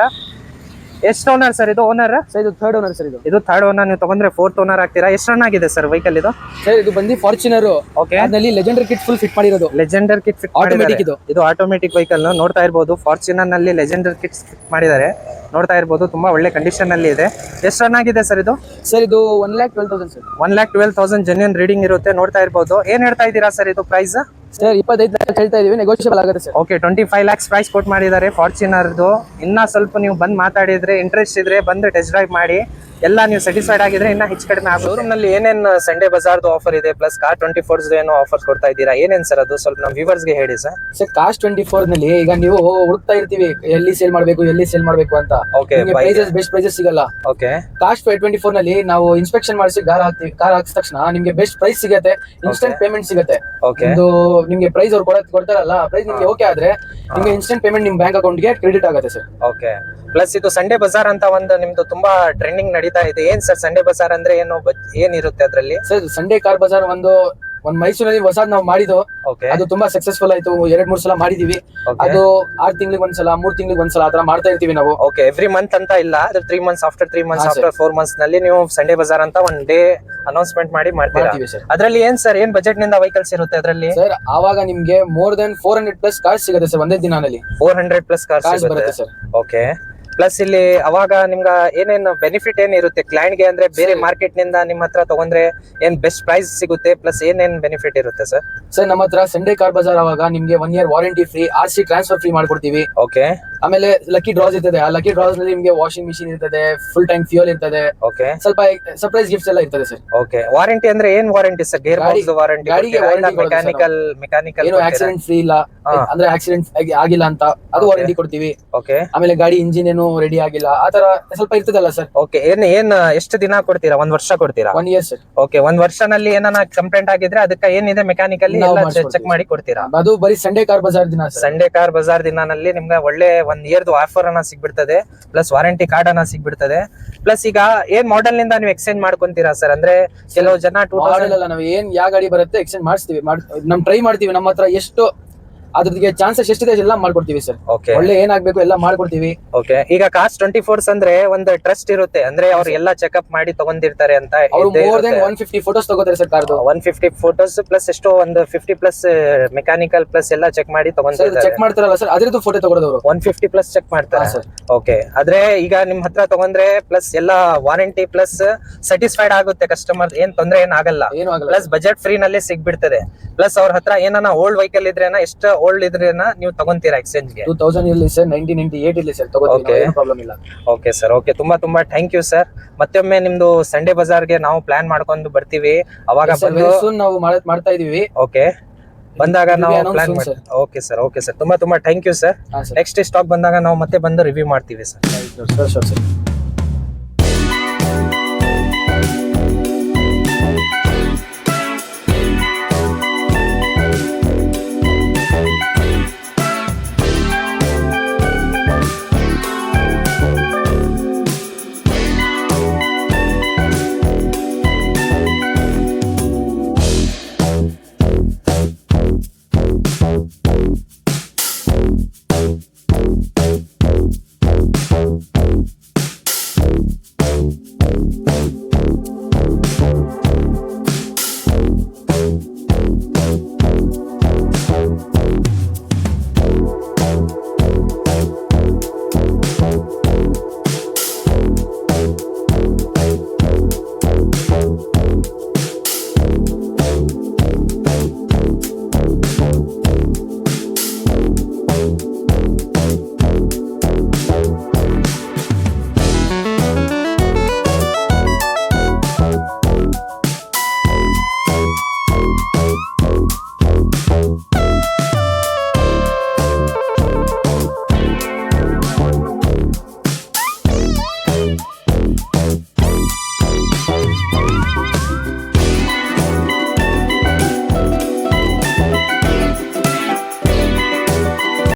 [SPEAKER 1] ಎಷ್ಟು ಓನರ್ ಸರ್ ಇದು ಓನರ್
[SPEAKER 2] ಸರ್ ಇದು ಥರ್ಡ್ ಓನರ್ ಸರ್ ಇದು.
[SPEAKER 1] ಇದು ಥರ್ಡ್ ಓನರ್ ನೀವು ತಗೊಂಡ್ರೆ ಫೋರ್ತ್ ಓನರ್ ಆಗ್ತೀರಾ? ಎಷ್ಟು ರನ್ ಆಗಿದೆ ಸರ್ ವೆಹಿಕಲ್ ಇದು?
[SPEAKER 2] ಸರ್ ಇದು ಬಂದು ಫಾರ್ಚುನರ್
[SPEAKER 1] ಓಕೆ
[SPEAKER 2] ಅದ್ರಲ್ಲಿ ಲೆಜೆಂಡರ್ ಕಿಟ್ ಫುಲ್ ಫಿಟ್ ಮಾಡಿರೋದು.
[SPEAKER 1] ಲೆಜೆಂಡರ್ ಕಿಟ್ ಫಿಟ್
[SPEAKER 2] ಆಟೋಮೆಟಿಕ್ ಇದು.
[SPEAKER 1] ಇದು ಆಟೋಮೆಟಿಕ್ ವೆಹಿಕಲ್ ನೋಡ್ತಾ ಇರ್ಬೋದು. ಫಾರ್ಚುನರ್ನಲ್ಲಿ ಲೆಜೆಂಡರ್ ಕಿಟ್ ಫಿಟ್ ಮಾಡಿದ್ದಾರೆ. ನೋಡ್ತಾ ಇರ್ಬೋದು ತುಂಬಾ ಒಳ್ಳೆ ಕಂಡೀಷನ್ ಅಲ್ಲಿ ಇದೆ. ಎಷ್ಟು ರನ್ ಆಗಿದೆ ಸರ್ ಇದು?
[SPEAKER 2] ಸರ್ ಇದು one lakh twelve thousand sir
[SPEAKER 1] one lakh twelve thousand genuine reading ಇರುತ್ತೆ ನೋಡ್ತಾ ಇರ್ಬೋದು. ಏನ್ ಹೇಳ್ತಾ ಇದ್ದೀರಾ ಸರ್ ಇದು ಪ್ರೈಸ್
[SPEAKER 2] ಸರ್, ಇಪ್ಪತ್ತೈದು ಲಕ್ಷ ಹೇಳ್ತಾ ಇದೀವಿ ನೆಗೋಷಿಯಬಲ್ ಆಗುತ್ತೆ sir.
[SPEAKER 1] Okay twenty five lakhs price ಕೊಟ್ಟು ಮಾಡಿದ್ದಾರೆ ಫಾರ್ಚುನರ್ದು ಇನ್ನ ಸ್ವಲ್ಪ ನೀವು ಬಂದ್ ಮಾತಾಡಿದ್ರೆ ಇಂಟ್ರೆಸ್ಟ್ ಇದ್ರೆ ಬಂದು ಟೆಸ್ಟ್ ಡ್ರೈವ್ ಮಾಡಿ. ಎಲ್ಲ ನೀವು ಸ್ಯಾಟಿಸ್ಫೈಡ್ ಆಗಿದ್ರೆ ಇನ್ನ ಹೆಚ್ಚು ಕಡಿಮೆ ಆಗುತ್ತೆ. ಶೋರೂಮ್ನಲ್ಲಿ ಏನೇನ್ ಸಂಡೇ ಬಜಾರ್ದು ಆಫರ್ ಇದೆ ಪ್ಲಸ್ ಕಾರ್ ಟ್ವೆಂಟಿ ಫೋರ್ಸ್ ಏನೋ ಆಫರ್ ಕೊಡ್ತಾ ಇದ್ದೀರಾ? ಏನೇನ್ ಸರ್ ಅದು? ಸ್ವಲ್ಪ ನಮ್ಮ ವಿವರ್ಸ್ಗೆ ಹೇಳಿ ಸರ್
[SPEAKER 2] ಸರ್ ಕಾಸ್ಟ್ ಟ್ವೆಂಟಿ ಫೋರ್ನಲ್ಲಿ ಈಗ ನೀವು ಹುಡುಕ್ತಾ ಇರ್ತೀವಿ ಎಲ್ಲಿ ಸೇಲ್ ಮಾಡಬೇಕು ಎಲ್ಲಿ ಸೇಲ್ ಮಾಡಬೇಕು ಅಂತ.
[SPEAKER 1] ಓಕೆ
[SPEAKER 2] ಪ್ರೈಸಸ್ ಬೆಸ್ಟ್ ಪ್ರೈಸಸ್ ಸಿಗಲ್ಲ.
[SPEAKER 1] ಓಕೆ
[SPEAKER 2] ಕಾಸ್ಟ್ ಟ್ವೆಂಟಿ ಫೋರ್ನಲ್ಲಿ ನಾವು ಇನ್ಸ್ಪೆಕ್ಷನ್ ಮಾಡಿಸಿ ಕಾರ್ ಹಾಕ್ತಿವಿ ಕಾರ್ ಹಾಕಿದ ತಕ್ಷಣ ನಿಮ್ಗೆ ಬೆಸ್ಟ್ ಪ್ರೈಸ್ ಸಿಗುತ್ತೆ ಇನ್ಸ್ಟೆಂಟ್ ಪೇಮೆಂಟ್ ಸಿಗುತ್ತೆ.
[SPEAKER 1] ಓಕೆ
[SPEAKER 2] ನಿಮ್ಗೆ ಪ್ರೈಸ್ ಅವ್ರು ಕೊಡಕ್ ಕೊಡ್ತಾರಲ್ಲ ಪ್ರೈಸ್ ನಿಮ್ಗೆ ಓಕೆ ಆದ್ರೆ ನಿಮ್ಗೆ ಇನ್ಸ್ಟೆಂಟ್ ಪೇಮೆಂಟ್ ನಿಮ್ಮ ಬ್ಯಾಂಕ್ ಅಕೌಂಟ್ಗೆ ಕ್ರೆಡಿಟ್ ಆಗುತ್ತೆ ಸರ್
[SPEAKER 1] ಓಕೆ ಪ್ಲಸ್ ಇದು ಸಂಡೇ ಬಜಾರ್ ಅಂತ ಒಂದು ನಿಮ್ದು ತುಂಬಾ ಟ್ರೆಂಡಿಂಗ್ ನಡೀತಾ ಇದೆ. ಏನ್ ಸರ್ ಸಂಡೇ ಬಜಾರ್ ಅಂದ್ರೆ ಏನು ಬಜ್- ಏನಿರುತ್ತೆ ಅದರಲ್ಲಿ?
[SPEAKER 2] ಸರ್ ಸಂಡೇ ಕಾರ್ ಬಜಾರ್ ಒಂದು ಒಂದ್ ಮೈಸೂರಲ್ಲಿ ಹೊಸದ್ ನಾವು ಮಾಡಿದ್ದು. ಅದು ತುಂಬಾ ಸಕ್ಸಸ್ಫುಲ್ ಆಯ್ತು. ಎರಡ್ ಮೂರ್ ಸಲ ಮಾಡಿದೀವಿ. ಅದು ಆರ್ ತಿಂಗಳಿಗೆ ಒಂದ್ಸಲ ಮೂರ್ ತಿಂಗಳಿಗೆ ಒಂದ್ಸಲ ಆತರ ಮಾಡ್ತಾ ಇರ್ತೀವಿ ನಾವು.
[SPEAKER 1] ಓಕೆ ಎವ್ರಿ ಮಂತ್ ಅಂತ ಇಲ್ಲ ಅದ್ರ three months after three months after four ಮಂತ್ಸ್ನಲ್ಲಿ ನೀವು ಸಂಡೇ ಬಜಾರ್ ಅಂತ ಒಂದ್ ಡೇ ಅನೌನ್ಸ್ಮೆಂಟ್ ಮಾಡಿ
[SPEAKER 2] ಮಾಡ್ತೀವಿ
[SPEAKER 1] ಅದ್ರಲ್ಲಿ ಏನ್ ಸರ್ ಏನ್ ಬಜೆಟ್ನಿಂದ ವೆಹಿಕಲ್ಸ್ ಇರುತ್ತೆ ಅದ್ರಲ್ಲಿ?
[SPEAKER 2] ಸರ್ ಆವಾಗ ನಿಮ್ಗೆ more than four hundred plus car ಸಿಗುತ್ತೆ ಸರ್ ಒಂದೇ ದಿನದಲ್ಲಿ
[SPEAKER 1] ಫೋರ್ ಹಂಡ್ರೆಡ್ ಪ್ಲಸ್ ಕಾರ್ಸ್
[SPEAKER 2] ಬರುತ್ತೆ
[SPEAKER 1] ಸಿಗುತ್ತೆ.
[SPEAKER 2] ಸರ್
[SPEAKER 1] ಓಕೆ ಪ್ಲಸ್ ಇಲ್ಲಿ ಅವಾಗ ನಿಮ್ಗ ಏನೇನು ಬೆನಿಫಿಟ್ ಏನ್ ಇರುತ್ತೆ ಕ್ಲೈಂಟ್ಗೆ ಅಂದ್ರೆ ಬೇರೆ. ಮಾರ್ಕೆಟ್ನಿಂದ ನಿಮ್ಮ ಹತ್ರ ತಗೊಂಡ್ರೆ ಏನ್ ಬೆಸ್ಟ್ ಪ್ರೈಸ್ ಸಿಗುತ್ತೆ ಪ್ಲಸ್ ಏನೇನ್ ಬೆನಿಫಿಟ್ ಇರುತ್ತೆ ಸರ್
[SPEAKER 2] ಸರ್ ನಮ್ಮ ಹತ್ರ ಸಂಡೇ ಕಾರ್ ಬಜಾರ್ ಅವಾಗ ನಿಮ್ಗೆ one year warranty free R C transfer free ಮಾಡ್ಕೊಡ್ತೀವಿ.
[SPEAKER 1] ಓಕೆ
[SPEAKER 2] ಆಮೇಲೆ ಲಕ್ಕಿ ಡ್ರಾಸ್ ಇರ್ತದೆ. ಆ ಲಕ್ಕಿ ಡ್ರಾಸ್ನಲ್ಲಿ ನಿಮ್ಗೆ ವಾಷಿಂಗ್ ಮಿಷಿನ್ ಇರ್ತದೆ ಫುಲ್ ಟೈಮ್ ಫ್ಯೂಲ್ ಇರ್ತದೆ.
[SPEAKER 1] ಓಕೆ
[SPEAKER 2] ಸ್ವಲ್ಪ ಸರ್ಪ್ರೈಸ್ ಗಿಫ್ಟ್ಸ್ ಎಲ್ಲ ಇರ್ತದೆ ಸರ್
[SPEAKER 1] ಓಕೆ ವಾರಂಟಿ ಅಂದ್ರೆ ಏನ್ warranty sir gear box warranty
[SPEAKER 2] ಗಾಡಿಗೆ ವಾರಂಟಿ
[SPEAKER 1] ಮೆಕ್ಯಾನಿಕಲ್ ಮೆಕ್ಯಾನಿಕಲ್
[SPEAKER 2] ಏನು ಆಕ್ಸಿಡೆಂಟ್ ಫ್ರೀ ಇಲ್ಲ. ಅಂದ್ರೆ ಆಕ್ಸಿಡೆಂಟ್ ಆಗಿಲ್ಲ ಅಂತ ಅದು. ವಾರಂಟಿ ಕೊಡ್ತೀವಿ.
[SPEAKER 1] ಓಕೆ
[SPEAKER 2] ಆಮೇಲೆ ಗಾಡಿ ಇಂಜಿನ್ ಏನು ರೆಡಿ ಆಗಿಲ್ಲ. ಆ ತರ ಸ್ವಲ್ಪ ಇರ್ತದಲ್ಲ ಸರ್
[SPEAKER 1] ಓಕೆ ಏನ್ ಏನ್ ಎಷ್ಟು ದಿನ ಕೊಡ್ತೀರಾ? ಒಂದ್ ವರ್ಷ ಕೊಡ್ತೀರಾ?
[SPEAKER 2] ಒನ್ ಇಯರ್ ಸರ್
[SPEAKER 1] ಓಕೆ ಒಂದ್ ವರ್ಷನಲ್ಲಿ ಏನಾನ ಕಂಪ್ಲೇಂಟ್ ಆಗಿದ್ರೆ ಅದಕ್ಕೆ ಏನಿದೆ ಮೆಕ್ಯಾನಿಕಲ್ಲಿ
[SPEAKER 2] ನಾವು ಮಾಡ್ಸ್ಕೊಡ್ತೀವಿ.
[SPEAKER 1] ಚೆಕ್ ಮಾಡಿ ಕೊಡ್ತೀರಾ?
[SPEAKER 2] ಅದು ಬರೀ ಸಂಡೇ ಕಾರ್ ಬಜಾರ್ ದಿನ ಸರ್
[SPEAKER 1] ಸಂಡೇ ಕಾರ್ ಬಜಾರ್ ದಿನನಲ್ಲಿ ನಿಮ್ಗೆ ಒಳ್ಳೆ ಒಂದ್ ಇಯರ್ದು ಆಫರ್ ಅನ್ನ ಸಿಗ್ಬಿಡ್ತದೆ ಪ್ಲಸ್ ವಾರಂಟಿ ಕಾರ್ಡ್ ಅನ್ನ ಸಿಗ್ಬಿಡ್ತದೆ ಪ್ಲಸ್ ಈಗ ಏನ್ ಮಾಡೆಲ್ನಿಂದ ನೀವು ಎಕ್ಸ್ಚೇಂಜ್ ಮಾಡ್ಕೊಂತೀರಾ ಸರ್ ಅಂದ್ರೆ ಕೆಲವು ಜನ ಟೂ
[SPEAKER 2] ಮಾಡಲ್ಲ ನಾವು ಏನ್ ಯಾವ ಗಾಡಿ ಬರುತ್ತೆ ಎಕ್ಸ್ಚೇಂಜ್ ಮಾಡಿಸ್ತೀವಿ. ನಮ್ ಟ್ರೈ ಮಾಡ್ತೀವಿ. ನಮ್ಮ ಹತ್ರ ಎಷ್ಟು ಅದ್ರದಿಗೆ ಚಾನ್ಸಸ್ ಎಷ್ಟಿದೆ ಎಲ್ಲ ಮಾಡ್ಕೊಡ್ತೀವಿ ಸರ್
[SPEAKER 1] ಓಕೆ
[SPEAKER 2] ಒಳ್ಳೆ ಏನಾಗ್ಬೇಕು ಎಲ್ಲ ಮಾಡ್ಕೊಡ್ತೀವಿ.
[SPEAKER 1] ಓಕೆ ಈಗ ಕಾಸ್ಟ್ ಟ್ವೆಂಟಿ ಫೋರ್ಸ್ ಅಂದ್ರೆ ಒಂದು ಟ್ರಸ್ಟ್ ಇರುತ್ತೆ. ಅಂದ್ರೆ ಅವ್ರು ಎಲ್ಲ ಚೆಕ್ಅಪ್ ಮಾಡಿ ತಗೊಂಡಿರ್ತಾರೆ ಅಂತ
[SPEAKER 2] ಅವ್ರು more than one fifty photos ತಗೋತಾರೆ ಸರ್ ಕಾರ್ದು
[SPEAKER 1] ಒನ್ ಫಿಫ್ಟಿ ಫೋಟೋಸ್ ಪ್ಲಸ್ ಎಷ್ಟೋ ಒಂದು ಫಿಫ್ಟಿ ಪ್ಲಸ್ ಮೆಕ್ಯಾನಿಕಲ್ ಪ್ಲಸ್ ಎಲ್ಲ ಚೆಕ್ ಮಾಡಿ
[SPEAKER 2] ಸರ್
[SPEAKER 1] ತಗೊಂಡಿರ್ತಾರೆ.
[SPEAKER 2] ಚೆಕ್ ಮಾಡ್ತಾರಲ್ಲ ಸರ್ ಅದ್ರದ್ದು ಫೋಟೋ ತಗೊಳೋದವ್ರು.
[SPEAKER 1] ಒನ್ ಫಿಫ್ಟಿ ಪ್ಲಸ್ ಚೆಕ್ ಮಾಡ್ತಾರೆ.
[SPEAKER 2] ಸರ್
[SPEAKER 1] ಓಕೆ ಆದ್ರೆ ಈಗ ನಿಮ್ ಹತ್ರ ತಗೊಂಡ್ರೆ ಪ್ಲಸ್ ಎಲ್ಲ ವಾರಂಟಿ ಪ್ಲಸ್ ಸ್ಯಾಟಿಸ್ಫೈಡ್ ಆಗುತ್ತೆ ಕಸ್ಟಮರ್ ಏನ್ ತೊಂದ್ರೆ ಏನ್ ಆಗಲ್ಲ.
[SPEAKER 2] ಏನು ಆಗಲ್ಲ.
[SPEAKER 1] ಪ್ಲಸ್ ಬಜೆಟ್ ಫ್ರೀ ನಲ್ಲಿ ಸಿಗ್ಬಿಡ್ತದೆ. ಪ್ಲಸ್ ಅವ್ರ ಹತ್ರ ಏನಾನ ಓಲ್ಡ್ ವೆಹಿಕಲ್ ಇದ್ರೆ ಎಷ್ಟು ಓಲ್ಡ್ ಇದ್ರೇನ ನೀವು ತಗೊಂತೀರಾ ಎಕ್ಸ್ಚೇಂಜ್ಗೆ?
[SPEAKER 2] ಟೂ ತೌಸಂಡ್ ಇರ್ಲಿ ಸರ್ ನೈನ್ಟೀನ್ ನೈನ್ಟಿ ಏಟ್ ಇಲ್ಲಿ ಸರ್
[SPEAKER 1] Okay.
[SPEAKER 2] ಪ್ರಾಬ್ಲಮ್ ಇಲ್ಲ.
[SPEAKER 1] ಓಕೆ ಸರ್ ಓಕೆ ತುಂಬಾ ತುಂಬಾ ಥ್ಯಾಂಕ್ ಯು ಸರ್ ಮತ್ತೊಮ್ಮೆ ನಿಮ್ದು ಸಂಡೇ ಬಜಾರ್ಗೆ ನಾವು ಪ್ಲಾನ್ ಮಾಡ್ಕೊಂಡು ಬರ್ತೀವಿ. ಅವಾಗ ಬಂದು
[SPEAKER 2] ಸೂನ್ ನಾವು ಮಾಡ್- ಮಾಡ್ತಾ ಇದೀವಿ.
[SPEAKER 1] ಓಕೆ ಬಂದಾಗ ನಾವು ಪ್ಲಾನ್
[SPEAKER 2] soon,
[SPEAKER 1] ಮಾಡ್ತೀವಿ. ಓಕೆ ಸರ್ ಓಕೆ ಸರ್ ತುಂಬಾ ತುಂಬಾ ಥ್ಯಾಂಕ್ ಯು ಸರ್
[SPEAKER 2] ಹಾ ಸರ್
[SPEAKER 1] ನೆಕ್ಸ್ಟ್ ಸ್ಟಾಕ್ ಬಂದಾಗ ನಾವು ಮತ್ತೆ ಬಂದು ರಿವ್ಯೂ ಮಾಡ್ತೀವಿ ಸರ್
[SPEAKER 2] ಸರ್